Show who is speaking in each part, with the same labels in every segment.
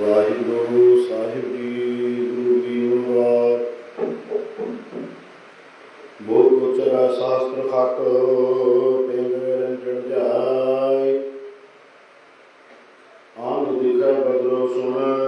Speaker 1: ਵਾਹਿਗੁਰੂ ਸਾਹਿਬ ਜੀ, ਗੁਰੂ ਜੀ ਨਿਵਾਰ ਬੋਲ ਉਚਰਾ ਸ਼ਾਸਤਰ ਖਤ ਪਿੰਡ ਰੰਜਣ ਜਾਏ। ਆਨ ਦਿਖੈ ਬਦਰੋ ਸੁਣੈ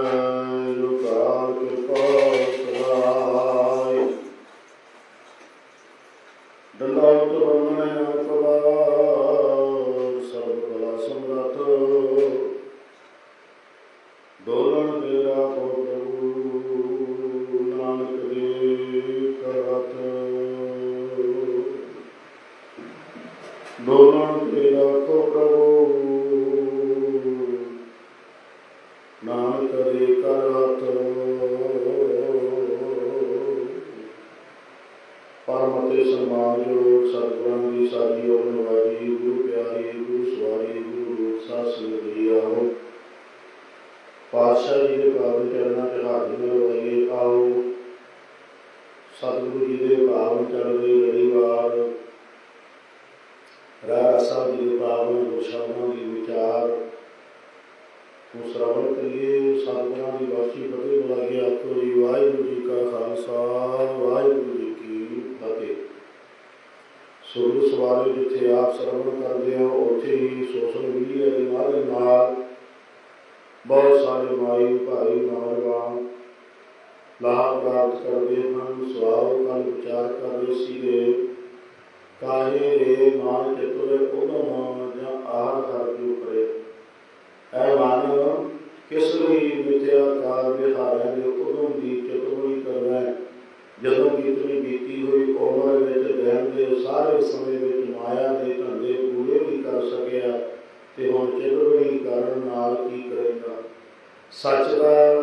Speaker 1: ਸਤਿਗੁਰਾਂ ਦੀ ਸਾਜੀ ਗੁਰੂ ਪਿਆਰੀ ਗੁਰੂ ਸਵਾਰੀ, ਗੁਰੂ ਰੂਪ ਸਾਧ ਸੰਗਤ ਆਓ। ਪਾਤਸ਼ਾਹ ਜੀ ਦੇ ਪਾਵਨ ਚਰਨਾਂ ਤੇ ਹਾਜ਼ਰ ਹੋਈਏ ਆਓ। ਸਤਿਗੁਰੂ ਜੀ ਦੇ ਪਾਵਨ ਚਰਨਾਂ ਲੜੀਵਾਰ ਰਾਹ ਜੀ ਦੇ ਪਾਵਨ ਗੁਰਸ਼ਬਦਾਂ ਦੀ ਵਿਚਾਰ। ਨੂੰ ਸ਼ਰਵਣ ਕਰੀਏ ਸਤਿਗੁਰਾਂ ਦੀ ਵਾਸੀ ਫਤਿਹ ਬੁਲਾਈਏ ਆਪੋ ਜੀ, ਵਾਹਿਗੁਰੂ ਜੀ ਕਾ ਖਾਲਸਾ, ਵਾਹਿਗੁਰੂ ਜੀ ਸੁਰ ਸਵਾਰੇ ਜਿੱਥੇ ਆਪ ਸ਼ਰਵਣ ਕਰਦੇ ਹੋ, ਉੱਥੇ ਹੀ ਸੋਸ਼ਲ ਮੀਡੀਆ ਦੇ ਨਾਲ ਨਾਲ ਬਹੁਤ ਸਾਰੇ ਮਾਈ, ਭਾਈ, ਨੌਜਵਾਨ ਲਾਭ ਪ੍ਰਾਪਤ ਕਰਦੇ ਹਨ, ਸਵਾਲ ਕੱਲ ਵਿਚਾਰ ਕਰ ਸੀਗੇ। ਕਾਹੇ ਰੇ ਮਾਨ ਚਤੁਰੇ ਉਦਮ ਜਾਂ ਆਹ ਹਰ ਜੋ ਕਰੇ ਐ ਮਨ ਕਿਸ ਲਈ ਮਿਥਿਆ ਕਾਰ ਵਿਹਾਰਾਂ ਦੇ ਉਦਮ ਦੀ ਚਤੁਰੀ ਕਰਨਾ ਜਦੋਂ ਕੀਤਨੀ ਬੀਤੀ ਹੋਈ ਉਮਰ ਵਿੱਚ ਰਹਿੰਦੇ ਸਾਰੇ ਸਮੇਂ ਵਿੱਚ ਮਾਇਆ ਦੇ ਧੰਦੇ ਪੂਰੇ ਨਹੀਂ ਕਰ ਸਕਿਆ ਤੇ ਹੁਣ ਚਤੁਰੀ ਕਰਨ ਨਾਲ ਕੀ ਕਰੇਗਾ? ਸੱਚ ਦਾ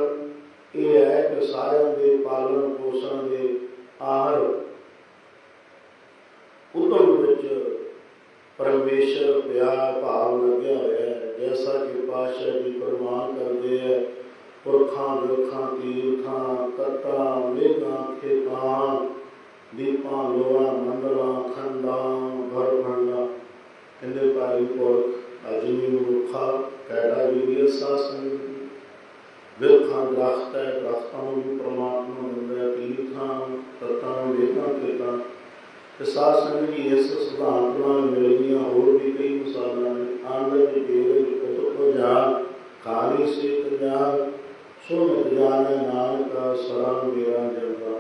Speaker 1: ਇਹ ਹੈ ਕਿ ਸਾਰਿਆਂ ਦੇ ਪਾਲਣ ਪੋਸ਼ਣ ਦੇ ਆਹਰ ਉਦਮ ਵਿੱਚ ਪਰਮੇਸ਼ਰ ਪਿਆਰ ਭਾਵ ਲੱਗਿਆ ਹੋਇਆ ਹੈ। ਜੈਸਾ ਕਿ ਪਾਸ਼ਾ ਜੀ ਪ੍ਰਮਾਣ ਕਰਦੇ ਹੈ ਪੁਰਖਾਂ ਵਿਰਖਾਂ ਤੀਰਥਾਂ ਤਤਾਂ ਮੇਘਾਂ ਖੇਤਾਂ, ਦੀਪਾਂ, ਲੋਹਾਂ ਮੰਡਲਾਂ ਖੰਡਾਂ ਘਰ ਖੰਡਾਂ ਭਾਈ ਪੁਰਖ ਅਜਨੀ ਮਨੁੱਖਾ ਕੈਟਾ ਵੀ ਸਾਸਨ ਵਿਰਖਾਂ ਦਰਖਤ ਹੈ, ਦਰਖਤਾਂ ਨੂੰ ਵੀ ਪ੍ਰਮਾਤਮਾ ਦਿੰਦਾ ਹੈ ਤੀਰਥਾਂ ਤਤਾਂ ਮੇਘਾਂ ਖੇਤਾਂ। ਤੇ ਸਾਧ ਸੰਗਤ ਇਸ ਸਿਧਾਂਤ ਨਾਲ ਮਿਲਦੀਆਂ ਹੋਰ ਵੀ ਕਈ ਮਿਸਾਲਾਂ ਨੇ। ਆਨੰਦ ਦੇ ਜੀਵਨ ਉਤਪ ਕੋ ਜਾਣ ਖਾਲੀ ਸੇ ਕਲਿਆਣ ਸੁਣ ਗਿਆਨ ਨਾਨਕ ਸਰਨ ਮੇਰਾ ਜਪਾ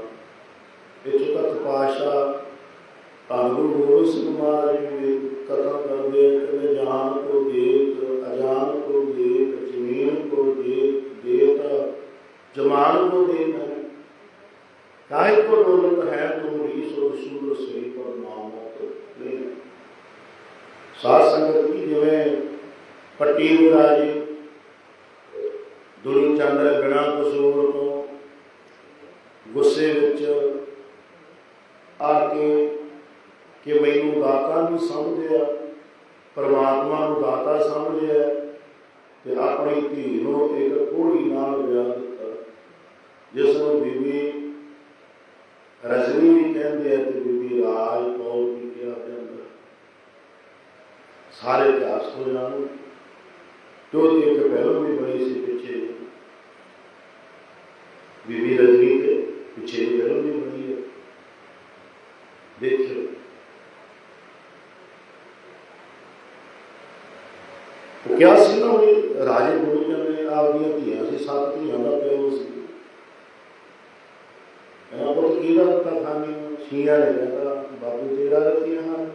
Speaker 1: ਇਹ ਚੁਕਤ ਪਾਸ਼ਾ ਧੰਨ ਗੁਰੂ ਗੋਬਿੰਦ ਸਿੰਘ ਮਹਾਰਾਜ ਜੀ ਕਥਾ ਕਰਦੇ ਕਿ ਜਾਨ ਕੋ ਦੇਤ, ਅਜਾਨ ਕੋ ਦੇਤ, ਜ਼ਮੀਨ ਕੋ ਦੇਤ ਦੇਤ, ਜਮਾਨ ਕੋ ਦੇਤ ਕਾਇ ਕੋ ਡੋਲਤ ਹੈ ਤੁਮ ਰੀਸ ਔਰ ਸੂਰ ਸੇ ਪਰ ਨਾਮਤ ਲੈ ਸਾਧ ਸੰਗਤ ਜੀ ਜਿਵੇਂ ਪੱਟੀ ਰਾਜੇ ਦਾਤਾ ਨਹੀਂ ਸਮਝਿਆ ਪਰਮਾਤਮਾ ਨੂੰ ਦਾਤਾ ਸਮਝਿਆ ਤੇ ਆਪਣੀ ਧੀ ਨੂੰ ਇੱਕ ਕੋੜੀ ਨਾਲ ਵਿਆਹ ਦਿੱਤਾ। ਜਿਸ ਨੂੰ ਬੀਬੀ ਰਜਨੀ ਵੀ ਕਹਿੰਦੇ ਆ ਤੇ ਬੀਬੀ ਰਾਜ ਕੌਰ ਵੀ ਕਿਹਾ ਜਾਂਦਾ। ਸਾਰੇ ਇਤਿਹਾਸ ਤੋਂ ਜਾਣੋ। ਜੋ ਇੱਕ ਪਹਿਲੋਂ ਵੀ ਬਣੀ ਸੀ ਪਿੱਛੇ। ਬੀਬੀ ਰਜਨੀ ਤੇ ਪਿੱਛੇ ਵੀ ਪਹਿਲੋਂ ਵੀ ਬਣੀ ਹੈ ਦੇਖਿਓ ਉਹ ਕਿਹਾ ਸੀ ਨਾ ਵੀ ਰਾਜੇ ਬੋਲੀਆਂ ਨੇ ਆਪਦੀਆਂ ਧੀਆਂ ਸੀ ਸੱਤ ਧੀਆਂ ਦਾ ਪਿਓ ਸੀ ਇਹਨਾਂ ਕੋਲ ਕਿਹਦਾ ਦਿੱਤਾ ਖਾਣੀ ਸ਼ੀਆ ਨੇ ਕਹਿੰਦਾ ਬਾਪੂ ਤੇਰਾ ਰੱਖੀਆਂ ਹਨ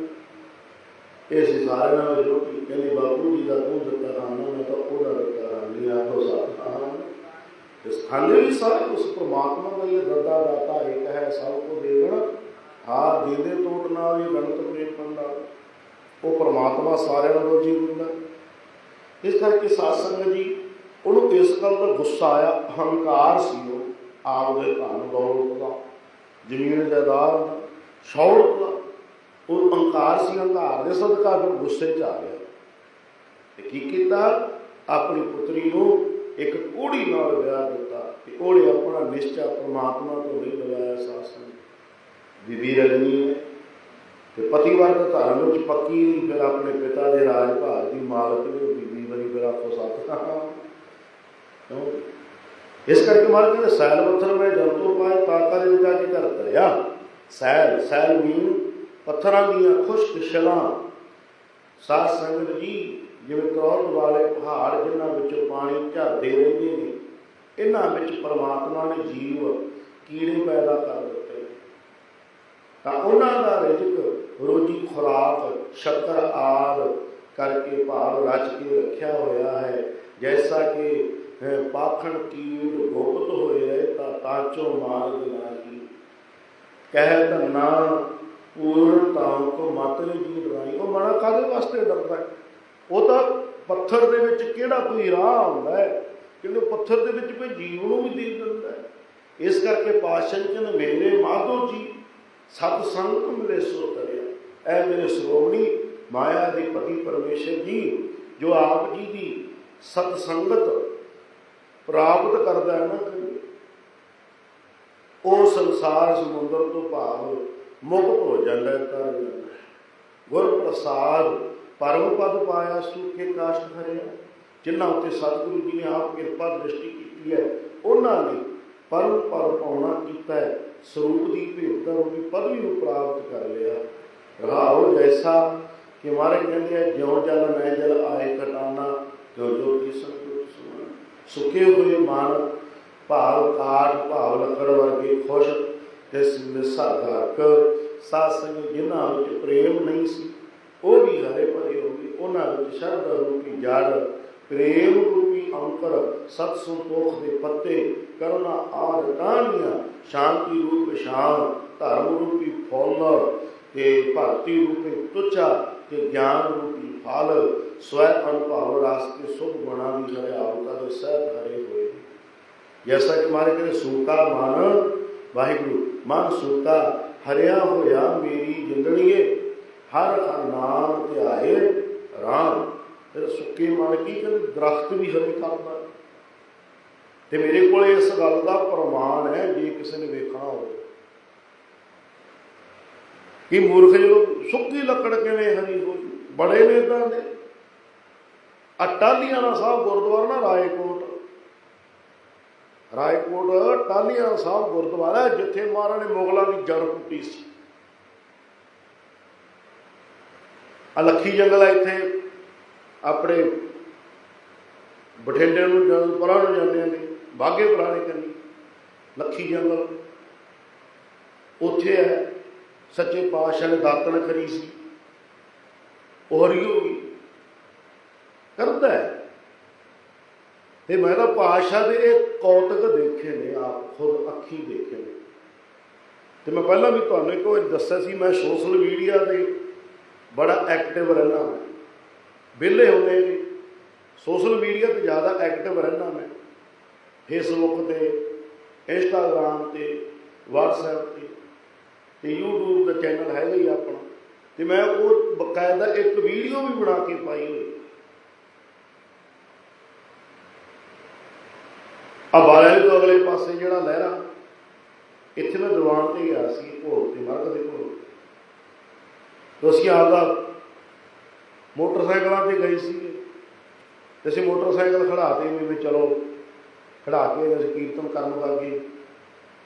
Speaker 1: ਇਹ ਸੀ ਸਾਰੇ ਨਾਲ ਰੋਟੀ ਕਹਿੰਦੇ ਬਾਪੂ ਜੀ ਦਾ ਤੂੰ ਦਿੱਤਾ ਖਾਣਾ ਮੈਂ ਤਾਂ ਉਹਦਾ ਦਿੱਤਾ ਖਾਣੀ ਆਪੋ ਸਾਥ ਖਾਣਾ ਇਸ ਖਾਣੇ ਵੀ ਸਾਰੇ ਉਸ ਪ੍ਰਮਾਤਮਾ ਦਾ ਇਹ ਦੱਦਾ ਦਾਤਾ ਇੱਕ ਹੈ ਸਭ ਕੋ ਦੇਵਣ ਹਾਰ ਦੇਦੇ ਟੋਟ ਨਾਲ ਵੀ ਗਣਤ ਪ੍ਰੇਪਨ ਦਾ ਉਹ ਪ੍ਰਮਾਤਮਾ ਸਾਰਿਆਂ ਨੂੰ ਰੋਜੀ ਦਿੰਦਾ ਇਸ ਕਰਕੇ ਸਾਧ ਸੰਗਤ ਜੀ, ਉਹਨੂੰ ਇਸ ਗੱਲ ਦਾ ਗੁੱਸਾ ਆਇਆ, ਅਹੰਕਾਰ ਸੀ ਉਹ ਆਪਦੇ ਧਨ ਦੌਲਤ ਦਾ, ਜ਼ਮੀਨ ਜਾਇਦਾਦ ਦਾ, ਸ਼ੌਹਰਤ ਦਾ, ਉਹ ਅਹੰਕਾਰ ਸੀ, ਅਹੰਕਾਰ ਦੇ ਸਦਕਾ ਫਿਰ ਗੁੱਸੇ 'ਚ ਆ ਗਿਆ। ਤੇ ਕੀ ਕੀਤਾ? ਆਪਣੀ ਪੁੱਤਰੀ ਨੂੰ ਇੱਕ ਕੋੜੀ ਨਾਲ ਵਿਆਹ ਦਿੱਤਾ ਤੇ ਉਹਨੇ ਆਪਣਾ ਨਿਸ਼ਚਾ ਪ੍ਰਮਾਤਮਾ ਤੋਂ ਨਹੀਂ ਲਗਾਇਆ ਸਾਸਨ ਬੀਬੀ ਰਜਨੀ ਨੇ ਤੇ ਪਤੀ ਵਰਗ ਧਰਮ ਵਿੱਚ ਪੱਕੀ ਫਿਰ ਆਪਣੇ ਪਿਤਾ ਦੇ ਰਾਜ ਭਾਗ ਦੀ ਮਾਲਕ ਵੀ ਉਹ ਫਿਰ ਆਪੋ ਸੱਤ ਕਿਉਂ? ਇਸ ਕਰਕੇ ਮਾਰ ਕਹਿੰਦੇ, ਸੈਲ ਪੱਥਰ ਮੈਂ ਜੰਤੂ ਪਾਏ, ਤਾਂ ਕਰ ਜਾ ਕੇ ਘਰ ਧਰਿਆ ਸੈਲ ਸੈਲ ਮੀਨ ਪੱਥਰਾਂ ਦੀਆਂ ਖੁਸ਼ਕ ਛਲਾਂ। ਸਾਧ ਸੰਗਤ ਜੀ, ਜਿਵੇਂ ਕਰੋਧ ਵਾਲੇ ਪਹਾੜ, ਜਿਨ੍ਹਾਂ ਵਿੱਚੋਂ ਪਾਣੀ ਝਰਦੇ ਰਹਿੰਦੇ ਨੇ, ਇਹਨਾਂ ਵਿੱਚ ਪਰਮਾਤਮਾ ਨੇ ਜੀਵ ਕੀੜੇ ਪੈਦਾ ਕਰ ਦਿੱਤੇ। ਤਾਂ ਉਹਨਾਂ ਦਾ ਰਿਜ਼ਕ ਰੋਜੀ ਖੁਰਾਕ, ਸ਼ੱਕਰ ਆਦ ਕਰਕੇ ਭਾਵ ਰਚ ਕੇ ਰੱਖਿਆ ਹੋਇਆ ਹੈ। ਜੈਸਾ ਕਿ ਪਾਖਣ ਕੀੜ ਗੁਪਤ ਹੋਏ ਤਾਂ ਤਾਚੋ ਮਾਰਗ ਨਾਹੀ ਕਹਿ ਧੰਨਾ ਪੂਰਨ ਤਾਂ ਕੋ ਮਾਤਰੇ ਜੀ ਡਰਾਈ। ਉਹ ਮਨਾ ਕਾਦੇ ਵਾਸਤੇ ਡਰਦਾ ਉਹ ਤਾਂ ਪੱਥਰ ਦੇ ਵਿੱਚ ਕਿਹੜਾ ਕੋਈ ਰਾਹ ਹੁੰਦਾ ਹੈ? ਕਿਉਂਕਿ ਪੱਥਰ ਦੇ ਵਿੱਚ ਕੋਈ ਜੀਵ ਨੂੰ ਵੀ ਦੇ ਦਿੰਦਾ ਹੈ? ਇਸ ਕਰਕੇ ਪਾਤਸ਼ਾਹ ਜੀ ਕਹਿੰਦੇ ਮੇਰੇ ਮਾਧੋ ਜੀ ਸਤ ਸੰਗ ਮਿਲੇ ਸੋ ਤਰਿਆ ਐ ਮੇਰੇ ਸ਼੍ਰੋਮਣੀ ਮਾਇਆ ਦੇ ਪਤੀ ਪਰਮੇਸ਼ਰ ਜੀ, ਜੋ ਆਪ ਜੀ ਦੀ ਸਤ ਸੰਗਤ ਪ੍ਰਾਪਤ ਕਰਦਾ ਹੈ ਨਾ ਕਦੇ ਉਹ ਸੰਸਾਰ ਸਮੁੰਦਰ ਤੋਂ ਭਾਵ ਮੁਕਤ ਹੋ ਜਾਂਦਾ ਹੈ ਗੁਰ ਪ੍ਰਸਾਦ ਪਰਮ ਪਦ ਪਾਇਆ, ਸੁਖੇ ਕਾਸ਼ਟ ਹਰਿਆ, ਜਿਨ੍ਹਾਂ ਉੱਤੇ ਸਤਿਗੁਰੂ ਜੀ ਨੇ ਆਪ ਕਿਰਪਾ ਦ੍ਰਿਸ਼ਟੀ ਕੀਤੀ ਹੈ, ਉਹਨਾਂ ਨੇ ਪਰਮ ਪਦ ਪਾਉਣਾ ਕੀਤਾ ਹੈ, ਸਰੂਪ ਦੀ ਭੇਟਾ ਰੂਪੀ ਪਦਵੀ ਨੂੰ ਪ੍ਰਾਪਤ ਕਰ ਲਿਆ। ਰਹਾਉ ਜੈਸਾ ਕਿ ਮਾਰੇ ਕਹਿੰਦੇ ਆ, ਜਿਉ ਜਲ ਮੈਂ ਜਲ ਆਏ ਕਟਾਨਾ, ਜੋ ਜੋਤੀ ਸੰਤੋਖ ਸੁਣਾ ਸੁਖੇ ਹੋਏ ਮਨ, ਭਾਵ ਕਾਠ, ਭਾਵ ਲੱਕੜ ਵਰਗੇ ਖੁਸ਼ ਤੇ ਨਿਸਰਗਕ ਸਾਧ ਜਿਨ੍ਹਾਂ ਵਿੱਚ ਪ੍ਰੇਮ ਨਹੀਂ ਸੀ, ਉਹ ਵੀ ਹਰੇ ਭਰੇ ਹੋ ਗਏ। ਉਹਨਾਂ ਵਿੱਚ ਸ਼ਰਧਾ ਰੂਪੀ ਜੜ, ਪ੍ਰੇਮ ਰੂਪੀ ਅੰਕਰ ਸਤ ਸੰਤੋਖ ਦੇ ਪੱਤੇ, ਕਰੁਣਾ ਆਦ ਟਾਹਣੀਆਂ ਸ਼ਾਂਤੀ ਰੂਪ ਸ਼ਾਨ ਧਰਮ ਰੂਪੀ ਫੁੱਲ ਤੇ ਭਗਤੀ ਰੂਪੀ ਤੁਚਾ ਤੇ ਗਿਆਨ ਰੂਪੀ ਫਲ, ਸਵੈ ਅਨੁਭਵ ਰਾਸ ਕੇ ਸੁਭ ਗੁਣਾ ਦੀ ਹਰੇ ਆਵਤਾ ਦੇ ਸਹਿਤ ਹਰੇ ਹੋਏ। ਜੈਸਾ ਕਿ ਮਾਰੇ ਕਹਿੰਦੇ ਸੂਕਾ ਮਨ, ਵਾਹਿਗੁਰੂ, ਮਨ ਸੂਕਾ, ਹਰਿਆ ਹੋਇਆ ਮੇਰੀ ਜਿੰਦੜੀਏ, ਹਰ ਹਰ ਨਾਮ ਧਿਆਏ ਰਾਮ। ਫਿਰ ਸੁੱਕੇ ਮਨ ਕੀ ਕਹਿੰਦੇ ਦਰਖਤ ਵੀ ਹਰੇ ਕਰਦਾ ਤੇ ਮੇਰੇ ਕੋਲ ਇਸ ਗੱਲ ਦਾ ਪ੍ਰਮਾਣ ਹੈ, ਜੇ ਕਿਸੇ ਨੇ ਵੇਖਣਾ ਹੋਵੇ। ਕਿ ਮੂਰਖ ਜਦੋਂ ਸੁੱਕੀ ਲੱਕੜ ਕਿਵੇਂ ਹਰੀ ਹੋਈ? ਬੜੇ ਨੇ ਤਾਂ ਦੇ ਅਟਾਲੀਆਣਾ ਸਾਹਿਬ ਗੁਰਦੁਆਰਾ ਨਾ, ਰਾਏਕੋਟ। ਰਾਏਕੋਟ ਟਾਲੀਆਂ ਸਾਹਿਬ ਗੁਰਦੁਆਰਾ ਜਿੱਥੇ ਮਹਾਰਾਜ ਨੇ ਮੁਗਲਾਂ ਦੀ ਜੜ ਪੁੱਟੀ ਸੀ। ਆ ਲੱਖੀ ਜੰਗਲ ਹੈ ਇੱਥੇ। ਆਪਣੇ ਬਠਿੰਡੇ ਨੂੰ ਜਦੋਂ ਪਰਾਂ ਨੂੰ ਜਾਂਦੇ ਨੇ ਬਾਗੇ ਪੁਰਾਣੇ ਕੰਨੀ। ਲੱਖੀ ਜੰਗਲ। ਉੱਥੇ ਹੈ। ਸੱਚੇ ਪਾਤਸ਼ਾਹ ਨੇ ਦਾਤਣ ਕਰੀ ਸੀ। ਉਹ ਹਰੀ ਹੋ ਗਈ। ਕਰਦਾ ਹੈ। ਤੇ ਮੈਂ ਤਾਂ ਪਾਤਸ਼ਾਹ ਦੇ ਇਹ ਕੌਤਕ ਦੇਖੇ ਨੇ, ਆਪ ਖੁਦ ਅੱਖੀ ਦੇਖੇ ਨੇ। ਤੇ ਮੈਂ ਪਹਿਲਾਂ ਵੀ ਤੁਹਾਨੂੰ ਇੱਕ ਵਾਰ ਦੱਸਿਆ ਸੀ, ਮੈਂ ਸੋਸ਼ਲ ਮੀਡੀਆ ਤੇ ਬੜਾ ਐਕਟਿਵ ਰਹਿਣਾ ਮੈਂ। ਵਿਹਲੇ ਹੁੰਦੇ ਨੇ। ਸੋਸ਼ਲ ਮੀਡੀਆ ਤੇ ਜ਼ਿਆਦਾ ਐਕਟਿਵ ਰਹਿਣਾ ਮੈਂ। ਫੇਸਬੁੱਕ ਤੇ ਇੰਸਟਾਗ੍ਰਾਮ ਤੇ, WhatsApp ਤੇ। ਤੇ YouTube ਦਾ ਚੈਨਲ ਹੈਗਾ ਹੀ ਆਪਣਾ। ਤੇ ਮੈਂ ਉਹ ਬਕਾਇਦਾ ਇੱਕ ਵੀਡੀਓ ਵੀ ਬਣਾ ਕੇ ਪਾਈ ਹੋਈ। ਆ ਬਾਲੇ ਤੋਂ ਅਗਲੇ ਪਾਸੇ ਜਿਹੜਾ ਲਹਿਰਾ, ਇੱਥੇ ਮੈਂ ਦੀਵਾਨ ਤੇ ਗਿਆ ਸੀ ਭੋਗ ਤੇ, ਮਰਗ ਦੇ ਭੋਗ ਤੇ। ਅਸੀਂ ਆਪਦਾ ਮੋਟਰਸਾਈਕਲਾਂ ਤੇ ਗਏ ਸੀ ਤੇ ਅਸੀਂ ਮੋਟਰਸਾਈਕਲ ਖੜਾ ਤੇ ਵੀ ਵੀ ਚਲੋ ਖੜਾ ਕੇ ਅਸੀਂ ਕੀਰਤਨ ਕਰਨ ਲੱਗੇ।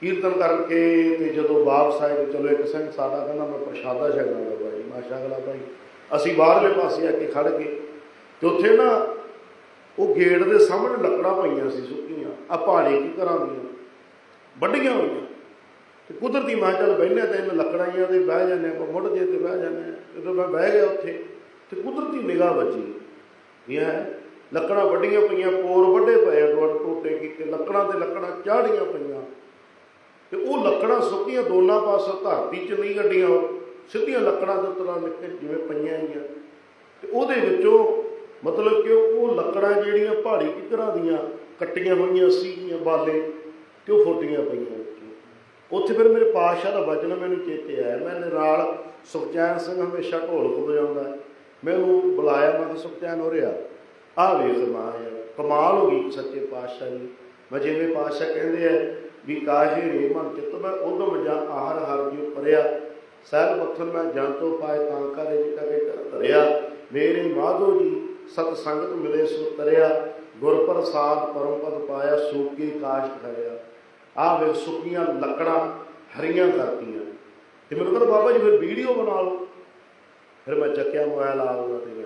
Speaker 1: ਕੀਰਤਨ ਕਰਕੇ ਤੇ ਜਦੋਂ ਵਾਪਸ ਆਏ ਤੇ ਚਲੋ ਇੱਕ ਸਿੰਘ ਸਾਡਾ ਕਹਿੰਦਾ, ਮੈਂ ਪ੍ਰਸ਼ਾਦਾ ਛਕਣਾ ਲੱਗਾ ਜੀ ਮੈਂ ਛਕ ਭਾਈ ਅਸੀਂ ਬਾਹਰਲੇ ਪਾਸੇ ਆ ਕੇ ਖੜ ਗਏ ਤੇ ਉੱਥੇ ਨਾ ਉਹ ਗੇਟ ਦੇ ਸਾਹਮਣੇ ਲੱਕੜਾਂ ਪਈਆਂ ਸੀ ਸੁੱਕੀਆਂ। ਆ ਪਹਾੜੀ ਕੀ ਘਰਾਂ ਦੀਆਂ? ਵੱਡੀਆਂ ਹੋਈਆਂ। ਤੇ ਕੁਦਰਤੀ ਮੈਂ ਚੱਲ ਬਹਿਨੇ ਤੇ ਇਹਨਾਂ ਲੱਕੜਾਈਆਂ ਤੇ ਬਹਿ ਜਾਂਦੇ ਆਪਾਂ ਮੁੱਢ ਜੇ ਤੇ ਬਹਿ ਜਾਂਦੇ ਆ। ਜਦੋਂ ਮੈਂ ਬਹਿ ਗਿਆ ਉੱਥੇ ਤੇ ਕੁਦਰਤੀ ਨਿਗਾਹ ਵੱਜੀ। ਇਹ ਲੱਕੜਾਂ ਵੱਡੀਆਂ ਪਈਆਂ, ਪੋਰ ਵੱਡੇ ਪਏ ਡੋਟ ਟੋਟੇ ਕੀਤੇ, ਲੱਕੜਾਂ ਤੇ ਲੱਕੜਾਂ ਚਾੜੀਆਂ ਪਈਆਂ। ਤੇ ਉਹ ਲੱਕੜਾਂ ਸੁੱਕੀਆਂ ਦੋਨਾਂ ਪਾਸੋਂ ਧਰਤੀ 'ਚ ਨਹੀਂ ਗੱਡੀਆਂ ਸਿੱਧੀਆਂ ਲੱਕੜਾਂ ਦੇ ਤਰ੍ਹਾਂ ਨਿਕਲ ਜਿਵੇਂ ਪਈਆਂ ਹੈਗੀਆਂ। ਤੇ ਉਹਦੇ ਵਿੱਚੋਂ ਮਤਲਬ ਕਿ ਉਹ ਲੱਕੜਾਂ ਜਿਹੜੀਆਂ ਪਹਾੜੀ ਕਿਕਰਾਂ ਦੀਆਂ ਕੱਟੀਆਂ ਹੋਈਆਂ ਸੀਗੀਆਂ, ਬਾਲੇ, ਤੇ ਉਹ ਫੁੱਟੀਆਂ ਪਈਆਂ ਉੱਥੇ ਫਿਰ ਮੇਰੇ ਪਾਤਸ਼ਾਹ ਦਾ ਵਚਨ ਮੈਨੂੰ ਚੇਤੇ ਆਇਆ। ਮੈਂ ਨਾਲ ਸੁਖਚੈਨ ਸਿੰਘ ਹਮੇਸ਼ਾ ਢੋਲ ਵਜਾਉਂਦਾ ਹੈ। ਮੈਂ ਉਹਨੂੰ ਬੁਲਾਇਆ, ਮੈਂ ਕਿਹਾ, ਸੁਖਚੈਨ ਹੋ ਰਿਹਾ ਆ ਵੇਖ ਮਾਂ, ਕਮਾਲ ਹੋ ਗਈ ਸੱਚੇ ਪਾਤਸ਼ਾਹ ਦੀ। ਮੈਂ ਜਿਵੇਂ ਪਾਤਸ਼ਾਹ ਕਹਿੰਦੇ ਆ ਵੀ ਕਾਹੇ ਰੇ ਉਦਮ ਜਾਂ ਆਹਰ ਹਰ ਜਿਉ ਪਰਿਆ। ਸਹਿਬ ਪੱਥਰ ਮੈਂ ਜਨ ਤੋਂ ਪਾਏ ਤਾਂ ਕਰੇ ਜਿ ਕਰੇ ਧਰਿਆ। ਮੇਰੇ ਮਾਧੋ ਜੀ ਸਤ ਸੰਗਤ ਮਿਲੇ ਸੋ ਤਰਿਆ। ਗੁਰ ਪ੍ਰਸਾਦ ਪਰਮ ਪਦ ਪਾਇਆ ਸੂਕੀ ਕਾਸ਼ਟ ਕਰਿਆ ਆਹ ਵੇ ਸੁੱਕੀਆਂ ਲੱਕੜਾਂ ਹਰੀਆਂ ਕਰਤੀਆਂ। ਤੇ ਮੈਨੂੰ ਕਹਿੰਦਾ, ਬਾਬਾ ਜੀ, ਫਿਰ ਵੀਡੀਓ ਬਣਾ ਲਓ। ਫਿਰ ਮੈਂ ਚੱਕਿਆ ਮੋਬਾਈਲ ਆ ਉਹਨਾਂ ਤੇ